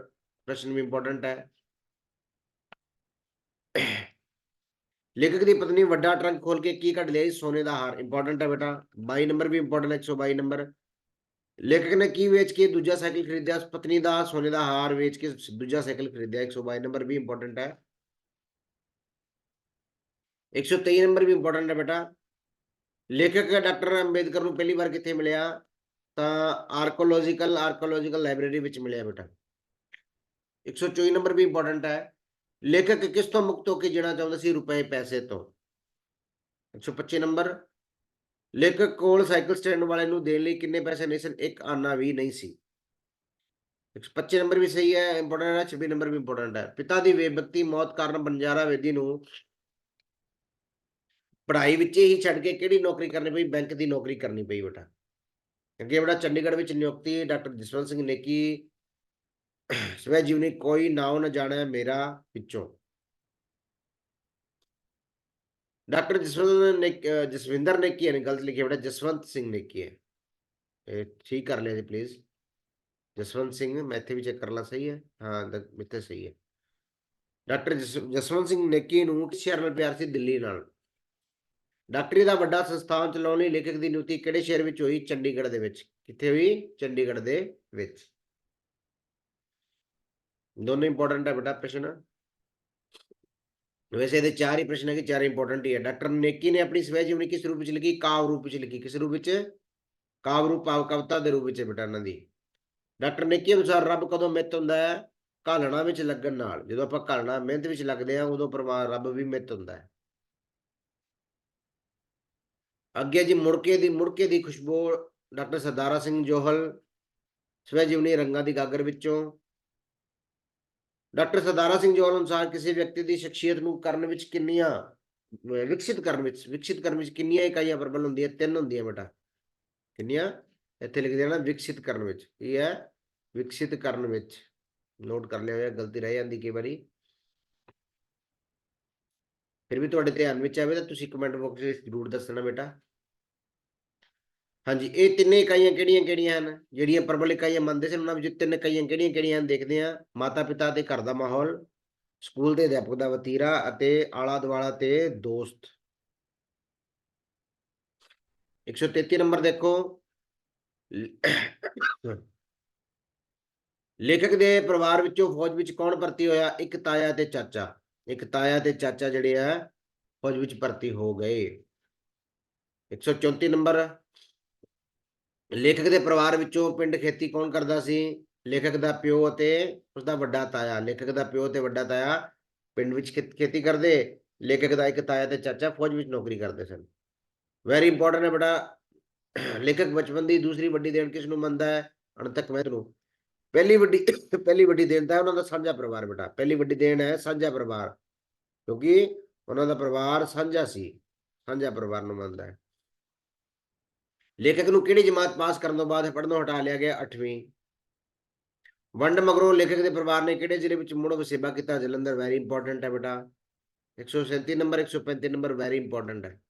ਪ੍ਰਸ਼ਨ ਵੀ ਇੰਪੋਰਟੈਂਟ ਹੈ। ਲੇਖਕ ਦੀ ਪਤਨੀ ਵੱਡਾ ਟਰੰਕ ਖੋਲ ਕੇ ਕੀ ਕੱਢ ਲਿਆ ਜੀ? ਸੋਨੇ ਦਾ ਹਾਰ। ਇੰਪੋਰਟੈਂਟ ਹੈ ਬੇਟਾ। 22 ਨੰਬਰ ਵੀ ਇੰਪੋਰਟੈਂਟ ਹੈ 122 ਨੰਬਰ। ਲੇਖਕ ਨੇ ਕੀ ਵੇਚ ਕੇ ਦੂਜਾ ਸਾਈਕਲ ਖਰੀਦਿਆ? ਪਤਨੀ ਦਾ, ਸੋਨੇ ਦਾ ਹਾਰ ਵੇਚ ਕੇ ਦੂਜਾ ਸਾਈਕਲ ਖਰੀਦਿਆ। 122 ਨੰਬਰ ਵੀ ਇੰਪੋਰਟੈਂਟ ਹੈ। 123 ਨੰਬਰ ਵੀ ਇੰਪੋਰਟੈਂਟ ਹੈ ਬੇਟਾ। ਲੇਖਕ ਡਾਕਟਰ ਅੰਬੇਦਕਰ ਨੂੰ ਪਹਿਲੀ ਵਾਰ ਕਿੱਥੇ ਮਿਲਿਆ? ਤਾਂ ਆਰਕੋਲੋਜੀਕਲ ਆਰਕੋਲੋਜੀਕਲ ਲਾਇਬ੍ਰੇਰੀ ਵਿੱਚ ਮਿਲਿਆ ਬੇਟਾ। 124 ਨੰਬਰ ਵੀ ਇੰਪੋਰਟੈਂਟ ਹੈ। ਲੇਖਕ ਕਿਸ ਤੋਂ ਮੁਕਤ ਹੋ ਕੇ ਜੀਣਾ ਚਾਹੁੰਦਾ ਸੀ? ਰੁਪਏ ਪੈਸੇ ਤੋਂ। 125 ਨੰਬਰ। ਲੇਖਕ ਕੋਲ ਸਾਈਕਲ ਸਟੈਂਡ ਵਾਲੇ ਨੂੰ ਦੇਣ ਲਈ ਕਿੰਨੇ ਪੈਸੇ ਨਹੀਂ ਸਨ, ਇੱਕ ਆਨਾ ਵੀ ਨਹੀਂ ਸੀ। 125 ਨੰਬਰ ਵੀ ਸਹੀ ਹੈ ਇੰਪੋਰਟੈਂਟ ਹੈ 26 ਨੰਬਰ ਵੀ ਇੰਪੋਰਟੈਂਟ ਹੈ। ਪਿਤਾ ਦੀ ਬੇਬਤੀ ਮੌਤ ਕਾਰਨ ਬੰਜਾਰਾ ਵੇਦੀ ਨੂੰ ਪੜ੍ਹਾਈ ਵਿੱਚ ਹੀ ਛੱਡ ਕੇ ਕਿਹੜੀ ਨੌਕਰੀ ਕਰਨੀ ਪਈ? ਬੈਂਕ ਦੀ ਨੌਕਰੀ ਕਰਨੀ ਪਈ ਬੇਟਾ। ਅੱਗੇ ਬੜਾ ਚੰਡੀਗੜ੍ਹ ਵਿੱਚ ਨਿਯੁਕਤੀ, ਡਾਕਟਰ ਜਸਵੰਤ ਸਿੰਘ ਨੇਕੀ, ਸਵੈ ਜੀਵਨੀ ਕੋਈ ਨਾਉ ਨਾ ਜਾਣੈ ਮੇਰਾ ਵਿੱਚੋਂ ਡਾਕਟਰ ਜਸਵੰਤ ਨੇ, ਅਹ, ਜਸਵਿੰਦਰ ਨੇਕੀ ਹੈ? ਗਲਤ ਲਿਖਿਆ ਬੇਟਾ, ਜਸਵੰਤ ਸਿੰਘ ਨੇਕੀ ਹੈ? ਇਹ ਠੀਕ ਕਰ ਲਿਆ ਜੀ ਪਲੀਜ਼ ਜਸਵੰਤ ਸਿੰਘ, ਮੈਂ ਇੱਥੇ ਵੀ ਚੈੱਕ ਕਰ ਲਾ, ਸਹੀ ਹੈ? ਹਾਂ ਇੱਥੇ ਸਹੀ ਹੈ। ਡਾਕਟਰ ਜਸ- ਜਸਵੰਤ ਸਿੰਘ ਨੇਕੀ ਨੂੰ ਕਿਸ ਸ਼ਹਿਰ ਨਾਲ ਪਿਆਰ ਸੀ, ਦਿੱਲੀ ਨਾਲ। ਡਾਕਟਰੀ ਦਾ ਵੱਡਾ ਸੰਸਥਾਨ ਚਲਾਉਣ ਲਈ ਲੇਖਕ ਦੀ ਨਿਯੁਕਤੀ ਕਿਹੜੇ ਸ਼ਹਿਰ ਵਿੱਚ ਹੋਈ? ਚੰਡੀਗੜ੍ਹ ਦੇ ਵਿੱਚ। ਕਿੱਥੇ ਹੋਈ? ਚੰਡੀਗੜ੍ਹ ਦੇ ਵਿੱਚ। ਦੋਨੋਂ ਇੰਪੋਰਟੈਂਟ ਹੈ ਬੇਟਾ, ਪ੍ਰਸ਼ਨ। ਵੈਸੇ ਇਹਦੇ ਚਾਰ ਹੀ ਪ੍ਰਸ਼ਨ ਹੈ ਕਿ ਚਾਰ ਇੰਪੋਰਟੈਂਟ ਹੀ ਹੈ। ਡਾਕਟਰ ਨੇਕੀ ਨੇ ਆਪਣੀ ਸਵੈ ਜੀਵਨੀ ਕਿਸ ਰੂਪ ਵਿੱਚ ਲਿਖੀ? ਕਾਵ ਰੂਪ ਵਿੱਚ ਲਿਖੀ। ਕਿਸ ਰੂਪ ਵਿੱਚ? ਕਾਵ ਰੂਪ, ਭਾਵ ਕਵਿਤਾ ਦੇ ਰੂਪ ਵਿੱਚ ਹੈ ਬੇਟਾ ਇਹਨਾਂ ਦੀ ਡਾਕਟਰ ਨੇਕੀ ਅਨੁਸਾਰ ਰੱਬ ਕਦੋਂ ਮਿੱਤ ਹੁੰਦਾ ਹੈ? ਘਾਲਣਾ ਵਿੱਚ ਲੱਗਣ ਨਾਲ। ਜਦੋਂ ਆਪਾਂ ਘਾਲਣਾ, ਮਿਹਨਤ ਵਿੱਚ ਲੱਗਦੇ ਆ ਉਦੋਂ ਪਰਮਾ ਰੱਬ ਵੀ ਮਿੱਤ ਹੁੰਦਾ ਹੈ। ਅੱਗੇ ਜੀ, ਮੁੜਕੇ ਦੀ ਮੁੜਕੇ ਦੀ ਖੁਸ਼ਬੂ, ਡਾਕਟਰ ਸਰਦਾਰਾ ਸਿੰਘ ਜੋਹਲ, ਸਵੈ ਜੀਵਨੀ ਰੰਗਾਂ ਦੀ ਗਾਗਰ ਵਿੱਚੋਂ ਡਾਕਟਰ ਸਰਦਾਰਾ ਸਿੰਘ ਜੋਹਲ ਅਨੁਸਾਰ ਕਿਸੇ ਵਿਅਕਤੀ ਦੀ ਸ਼ਖਸੀਅਤ ਨੂੰ ਕਰਨ ਵਿੱਚ ਕਿੰਨੀਆਂ ਵਿਕਸਿਤ ਕਰਨ ਵਿੱਚ, ਵਿਕਸਿਤ ਕਰਨ ਵਿੱਚ ਕਿੰਨੀਆਂ ਇਕਾਈਆਂ ਪ੍ਰਬਲ ਹੁੰਦੀਆਂ? ਤਿੰਨ ਹੁੰਦੀਆਂ ਬੇਟਾ। ਕਿੰਨੀਆਂ? ਇੱਥੇ ਲਿਖ ਦੇਣਾ ਵਿਕਸਿਤ ਕਰਨ ਵਿੱਚ। ਇਹ ਹੈ? ਵਿਕਸਿਤ ਕਰਨ ਵਿੱਚ। ਨੋਟ ਕਰ ਲਿਆ ਹੋਇਆ, ਗਲਤੀ ਰਹਿ ਜਾਂਦੀ ਕਈ ਵਾਰੀ। ਫਿਰ ਵੀ ਤੁਹਾਡੇ ਧਿਆਨ ਵਿੱਚ ਆਵੇ ਤਾਂ ਤੁਸੀਂ ਕਮੈਂਟ ਬਾਕਸ ਵਿੱਚ ਜ਼ਰੂਰ ਦੱਸਣਾ ਬੇਟਾ। ਹਾਂਜੀ, ਇਹ ਤਿੰਨੇ ਇਕਾਈਆਂ ਕਿਹੜੀਆਂ ਕਿਹੜੀਆਂ ਹਨ? ਜਿਹੜੀਆਂ ਪ੍ਰਬਲ ਇਕਾਈਆਂ ਮੰਨਦੇ ਸੀ ਉਹਨਾਂ ਵਿੱਚ ਤਿੰਨ ਇਕਾਈਆਂ ਕਿਹੜੀਆਂ ਕਿਹੜੀਆਂ ਹਨ ਦੇਖਦੇ ਹਾਂ। ਮਾਤਾ ਪਿਤਾ ਤੇ ਘਰ ਦਾ ਮਾਹੌਲ, ਸਕੂਲ ਦੇ ਅਧਿਆਪਕ ਦਾ ਵਤੀਰਾ ਅਤੇ ਆਲਾ ਦੁਆਲਾ ਤੇ ਦੋਸਤ। 133 ਨੰਬਰ ਦੇਖੋ। ਲੇਖਕ ਦੇ ਪਰਿਵਾਰ ਵਿੱਚੋਂ ਫੌਜ ਵਿੱਚ ਕੌਣ ਭਰਤੀ ਹੋਇਆ? ਇੱਕ ਤਾਇਆ ਤੇ ਚਾਚਾ। ਇੱਕ ਤਾਇਆ ਤੇ ਚਾਚਾ ਜਿਹੜੇ ਆ, ਫੌਜ ਵਿੱਚ ਭਰਤੀ ਹੋ ਗਏ। 134 ਨੰਬਰ ਲੇਖਕ ਦੇ ਪਰਿਵਾਰ ਵਿੱਚੋਂ ਪਿੰਡ ਖੇਤੀ ਕੌਣ ਕਰਦਾ ਸੀ? ਲੇਖਕ ਦਾ ਪਿਓ ਅਤੇ ਉਸ ਦਾ ਵੱਡਾ ਤਾਇਆ। ਲੇਖਕ ਦਾ ਪਿਓ ਤੇ ਵੱਡਾ ਤਾਇਆ ਪਿੰਡ ਵਿੱਚ ਖੇਤ- ਖੇਤੀ ਕਰਦੇ। ਲੇਖਕ ਦਾ ਇੱਕ ਤਾਇਆ ਤੇ ਚਾਚਾ ਫੌਜ ਵਿੱਚ ਨੌਕਰੀ ਕਰਦੇ ਸਨ। ਵੈਰੀ ਇੰਪੋਰਟੈਂਟ ਹੈ ਬੇਟਾ। ਲੇਖਕ ਬਚਪਨ ਦੀ ਦੂਸਰੀ ਵੱਡੀ ਦੇਣ ਕਿਸ ਨੂੰ ਮੰਨਦਾ ਹੈ? ਅਣਤਕ ਮਹਿਤ ਨੂੰ। ਪਹਿਲੀ ਵੱਡੀ ਪਹਿਲੀ ਵੱਡੀ ਦੇਣ ਤਾਂ ਉਹਨਾਂ ਦਾ ਸਾਂਝਾ ਪਰਿਵਾਰ ਬੇਟਾ। ਪਹਿਲੀ ਵੱਡੀ ਦੇਣ ਹੈ ਸਾਂਝਾ ਪਰਿਵਾਰ। ਕਿਉਂਕਿ ਉਹਨਾਂ ਦਾ ਪਰਿਵਾਰ ਸਾਂਝਾ ਸੀ। ਸਾਂਝਾ ਪਰਿਵਾਰ ਨੂੰ ਮੰਨਦਾ ਹੈ। ਲੇਖਕ ਨੂੰ ਕਿਹੜੀ ਜਮਾਤ ਪਾਸ ਕਰਨ ਤੋਂ ਬਾਅਦ ਪੜ੍ਹਨੋਂ ਹਟਾ ਲਿਆ ਗਿਆ? 8ਵੀਂ ਵੰਡ ਮਗਰੋਂ ਲੇਖਕ ਦੇ ਪਰਿਵਾਰ ਨੇ ਕਿਹੜੇ ਜ਼ਿਲ੍ਹੇ ਵਿੱਚ ਮੁੜ ਵਸੇਬਾ ਕੀਤਾ? ਜਲੰਧਰ, ਵੈਰੀ ਇੰਪੋਰਟੈਂਟ ਹੈ ਬੇਟਾ। 137 ਨੰਬਰ 135 ਨੰਬਰ, ਵੈਰੀ ਇੰਪੋਰਟੈਂਟ ਹੈ।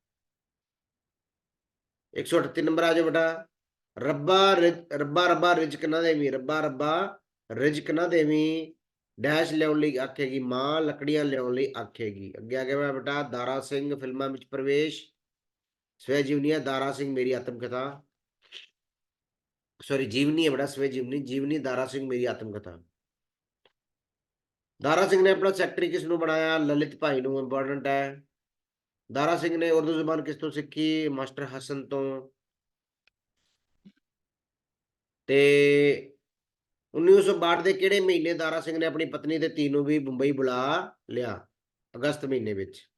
138 ਨੰਬਰ, ਆ ਜਾਓ ਬੇਟਾ। ਰੱਬਾ ਰਿਜ- ਰੱਬਾ ਰੱਬਾ ਰਿਜਕ ਨਾ ਦੇਵੀਂ, ਰੱਬਾ ਰੱਬਾ ਰਿਜਕ ਨਾ ਦੇਵੀਂ। ਡੈਸ਼ ਲਿਆਉਣ ਲਈ ਆਖੇਗੀ ਮਾਂ, ਲੱਕੜੀਆਂ ਲਿਆਉਣ ਲਈ ਆਖੇਗੀ। ਅੱਗੇ ਆ ਗਿਆ ਬੇਟਾ, ਦਾਰਾ ਸਿੰਘ, ਫਿਲਮਾਂ ਵਿੱਚ ਪ੍ਰਵੇਸ਼। ਸਵੈ ਜੀਵਨੀਆ ਦਾਰਾ ਸਿੰਘ ਮੇਰੀ ਆਤਮ ਕਥਾ ਸੌਰੀ ਜੀਵਨੀ ਹੈ ਬੜਾ ਸਵੈ ਜੀਵਨੀ ਜੀਵਨੀ ਦਾਰਾ ਸਿੰਘ ਮੇਰੀ ਆਤਮ ਕਥਾ ਦਾਰਾ ਸਿੰਘ ਨੇ ਆਪਣਾ ਸੈਕਟਰੀ ਕਿਸ ਨੂੰ ਬਣਾਇਆ ਲਲਿਤ ਭਾਈ ਨੂੰ ਇੰਪੋਰਟੈਂਟ ਹੈ ਦਾਰਾ ਸਿੰਘ ਨੇ ਉਰਦੂ ਜ਼ੁਬਾਨ ਕਿਸ ਤੋਂ ਸਿੱਖੀ ਮਾਸਟਰ ਹਸਨ ਤੋਂ ਤੇ 1962 ਦੇ ਕਿਹੜੇ ਮਹੀਨੇ ਦਾਰਾ ਸਿੰਘ ਨੇ ਆਪਣੀ ਪਤਨੀ ਤੇ ਧੀ ਨੂੰ ਵੀ ਮੁੰਬਈ ਬੁਲਾ ਲਿਆ ਅਗਸਤ ਮਹੀਨੇ ਵਿੱਚ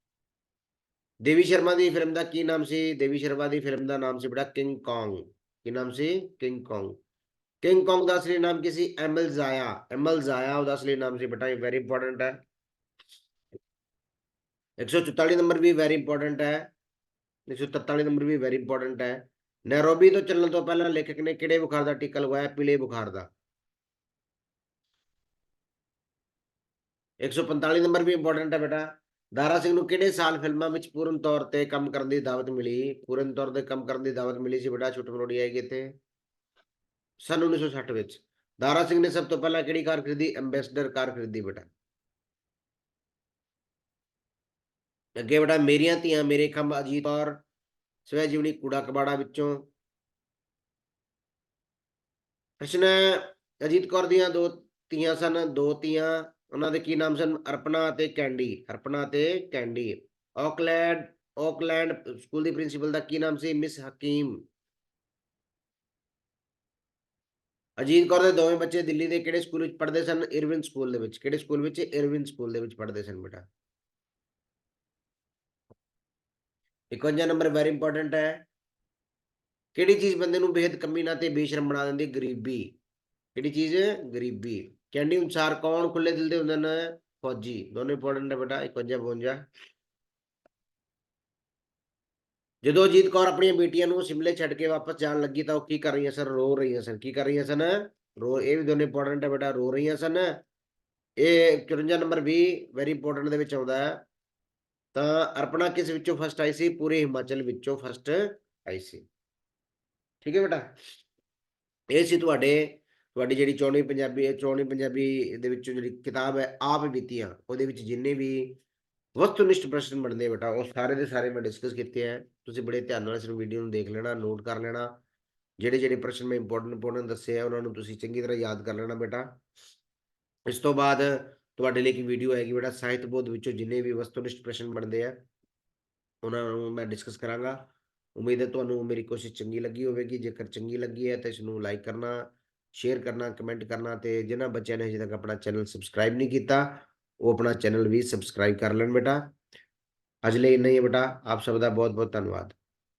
ਦੇਵੀ ਸ਼ਰਮਾ ਦੀ ਫਿਲਮ ਦਾ ਕੀ ਨਾਮ ਸੀ? ਦੇਵੀ ਸ਼ਰਮਾ ਦੀ ਫਿਲਮ ਦਾ ਨਾਮ ਸੀ ਬੜਾ ਕਿੰਗ ਕੌਂਗ। ਕੀ ਨਾਮ ਸੀ? King Kong. ਕਿੰਗ ਕੌਂਗ ਦਾ ਅਸਲੀ ਨਾਮ ਕੀ ਸੀ? ਐਮਲ ਜ਼ਾਇਆ। ਐਮਲ ਜ਼ਾਇਆ ਉਹਦਾ ਅਸਲੀ ਨਾਮ ਸੀ ਬੇਟਾ, ਇਹ ਵੈਰੀ ਇੰਪੋਰਟੈਂਟ ਹੈ। 144 ਨੰਬਰ ਵੀ ਵੈਰੀ ਇੰਪੋਰਟੈਂਟ ਹੈ। 143 ਨੰਬਰ ਵੀ ਵੈਰੀ ਇੰਪੋਰਟੈਂਟ ਹੈ। ਨੈਰੋਬੀ ਤੋਂ ਚੱਲਣ ਤੋਂ ਪਹਿਲਾਂ ਲੇਖਕ ਨੇ ਕਿਹੜੇ ਬੁਖਾਰ ਦਾ ਟੀਕਾ ਲਗਾਇਆ ਪੀਲੇ ਬੁਖਾਰ ਦਾ। 145 ਨੰਬਰ ਵੀ ਇੰਪੋਰਟੈਂਟ ਹੈ ਬੇਟਾ। ਦਾਰਾ ਸਿੰਘ ਨੂੰ ਕਿਹੜੇ ਸਾਲ ਫਿਲਮਾਂ ਵਿੱਚ ਪੂਰਨ ਤੌਰ ਤੇ ਕੰਮ ਕਰਨ ਦੀ ਦਾਵਤ ਮਿਲੀ? ਪੂਰਨ ਤੌਰ ਤੇ ਕੰਮ ਕਰਨ ਦੀ ਦਾਵਤ ਮਿਲੀ ਸੀ ਬੇਟਾ ਛੋਟੀ ਮਰੋੜੀ ਆਏਗੀ ਇੱਥੇ ਸਨ 1960 ਵਿੱਚ। ਦਾਰਾ ਸਿੰਘ ਨੇ ਸਭ ਤੋਂ ਪਹਿਲਾਂ ਕਿਹੜੀ ਕਾਰ ਖਰੀਦੀ? ਐਂਬੈਸਡਰ ਕਾਰ ਖਰੀਦੀ ਬੇਟਾ। ਅੱਗੇ ਬੇਟਾ, ਮੇਰੀਆਂ ਧੀਆਂ, ਮੇਰੇ ਖੰਭ ਅਜੀਤ ਔਰ ਸਵੈ ਜੀਵਨੀ ਕੂੜਾ ਕਬਾੜਾ ਵਿੱਚੋਂ। ਪ੍ਰਸ਼ਨ ਅਜੀਤ ਕੌਰ ਦੀਆਂ ਦੋ ਧੀਆਂ ਸਨ, ਦੋ ਧੀਆਂ ਉਹਨਾਂ ਦੇ ਕੀ ਨਾਮ ਸਨ? ਅਰਪਣਾ ਅਤੇ ਕੈਂਡੀ ਅਰਪਣਾ ਤੇ ਕੈਂਡੀ। ਆਕਲੈਂਡ ਆਕਲੈਂਡ ਸਕੂਲ ਦੀ ਪ੍ਰਿੰਸੀਪਲ ਦਾ ਕੀ ਨਾਮ ਸੀ? ਮਿਸ ਹਕੀਮ। ਅਜੀਤ ਕੌਰ ਦੇ ਦੋਵੇਂ ਬੱਚੇ ਦਿੱਲੀ ਦੇ ਕਿਹੜੇ ਸਕੂਲ ਵਿੱਚ ਪੜ੍ਹਦੇ ਸਨ? ਇਰਵਿਨ ਸਕੂਲ ਦੇ ਵਿੱਚ। ਕਿਹੜੇ ਸਕੂਲ ਵਿੱਚ? ਇਰਵਿਨ ਸਕੂਲ ਦੇ ਵਿੱਚ ਪੜ੍ਹਦੇ ਸਨ ਬੇਟਾ। 51 ਨੰਬਰ ਵੈਰੀ ਇੰਪੋਰਟੈਂਟ ਹੈ। ਕਿਹੜੀ ਚੀਜ਼ ਬੰਦੇ ਨੂੰ ਬੇਹਦ ਕਮੀਨਾ ਤੇ ਬੇਸ਼ਰਮ ਬਣਾ ਦਿੰਦੀ ਗਰੀਬੀ। ਕਿਹੜੀ ਚੀਜ਼? ਗਰੀਬੀ। ਕੈਂਡੀ ਅਨੁਸਾਰ ਕੌਣ ਖੁੱਲੇ ਦਿਲ ਦੇ ਹੁੰਦੇ ਨੇ? ਫੌਜੀ, ਦੋਨੋਂ ਇੰਪੋਰਟੈਂਟ ਹੈ ਬੇਟਾ 51 52 ਜਦੋਂ ਅਜੀਤ ਕੌਰ ਆਪਣੀਆਂ ਬੇਟੀਆਂ ਨੂੰ ਸਿਮਲੇ ਛੱਡ ਕੇ ਵਾਪਸ ਜਾਣ ਲੱਗੀ ਤਾਂ ਉਹ ਕੀ ਕਰ ਰਹੀਆਂ ਸਨ? ਰੋ ਰਹੀਆਂ ਸਨ। ਕੀ ਕਰ ਰਹੀਆਂ ਸਨ? ਰੋ, ਇਹ ਵੀ ਦੋਨੋਂ ਇੰਪੋਰਟੈਂਟ ਹੈ ਬੇਟਾ, ਰੋ ਰਹੀਆਂ ਸਨ। ਇਹ 54 ਨੰਬਰ ਵੀ ਵੈਰੀ ਇੰਪੋਰਟੈਂਟ ਦੇ ਵਿੱਚ ਆਉਂਦਾ ਹੈ। ਤਾਂ ਅਰਪਣਾ ਕਿਸ ਵਿੱਚੋਂ ਫਸਟ ਆਈ ਸੀ? ਪੂਰੇ ਹਿਮਾਚਲ ਵਿੱਚੋਂ ਫਸਟ ਆਈ ਸੀ। ਠੀਕ ਹੈ ਬੇਟਾ? ਇਹ ਸੀ ਤੁਹਾਡੇ ਤੁਹਾਡੀ ਜਿਹੜੀ 24 ਪੰਜਾਬੀ 24 ਪੰਜਾਬੀ ਦੇ ਵਿੱਚੋਂ ਜਿਹੜੀ ਕਿਤਾਬ ਹੈ, ਆਪ ਬੀਤੀਆਂ ਉਹਦੇ ਵਿੱਚ ਜਿੰਨੇ ਵੀ ਵਸਤੂਨਿਸ਼ਟ ਪ੍ਰਸ਼ਨ ਬਣਦੇ ਬੇਟਾ, ਉਹ ਸਾਰੇ ਦੇ ਸਾਰੇ ਮੈਂ ਡਿਸਕਸ ਕੀਤੇ ਆ। ਤੁਸੀਂ ਬੜੇ ਧਿਆਨ ਨਾਲ ਇਸ ਵੀਡੀਓ ਨੂੰ ਦੇਖ ਲੈਣਾ ਨੋਟ ਕਰ ਲੈਣਾ। ਜਿਹੜੇ ਜਿਹੜੇ ਪ੍ਰਸ਼ਨ ਮੈਂ ਇੰਪੋਰਟੈਂਟ ਇੰਪੋਰਟੈਂਟ ਦੱਸੇ ਆ, ਉਹਨਾਂ ਨੂੰ ਤੁਸੀਂ ਚੰਗੀ ਤਰ੍ਹਾਂ ਯਾਦ ਕਰ ਲੈਣਾ ਬੇਟਾ। ਇਸ ਤੋਂ ਬਾਅਦ ਤੁਹਾਡੇ ਲਈ ਇੱਕ ਵੀਡੀਓ ਆਏਗੀ ਬੇਟਾ, ਸਾਹਿਤ ਬੋਧ ਵਿੱਚੋਂ ਜਿੰਨੇ ਵੀ ਵਸਤੂਨਿਸ਼ਟ ਪ੍ਰਸ਼ਨ ਬਣਦੇ ਆ, ਉਹਨਾਂ ਨੂੰ ਮੈਂ ਡਿਸਕਸ ਕਰਾਂਗਾ। ਉਮੀਦ ਹੈ ਤੁਹਾਨੂੰ ਮੇਰੀ ਕੋਸ਼ਿਸ਼ ਚੰਗੀ ਲੱਗੀ ਹੋਵੇਗੀ, ਜੇਕਰ ਚੰਗੀ ਲੱਗੀ ਹੈ ਤਾਂ ਇਸ ਨੂੰ ਲਾਈਕ ਕਰਨਾ। ਸ਼ੇਅਰ ਕਰਨਾ ਕਮੈਂਟ ਕਰਨਾ ਤੇ ਜਿਨ੍ਹਾਂ ਬੱਚਿਆਂ ਨੇ ਅਜੇ ਤੱਕ ਆਪਣਾ ਚੈਨਲ ਸਬਸਕ੍ਰਾਈਬ ਨਹੀਂ ਕੀਤਾ, ਉਹ ਆਪਣਾ ਚੈਨਲ ਵੀ ਸਬਸਕ੍ਰਾਈਬ ਕਰ ਲੈਣ ਬੇਟਾ। ਅੱਜ ਲਈ ਇੰਨਾ ਹੀ ਹੈ ਬੇਟਾ, ਆਪ ਸਭ ਦਾ ਬਹੁਤ ਬਹੁਤ ਧੰਨਵਾਦ।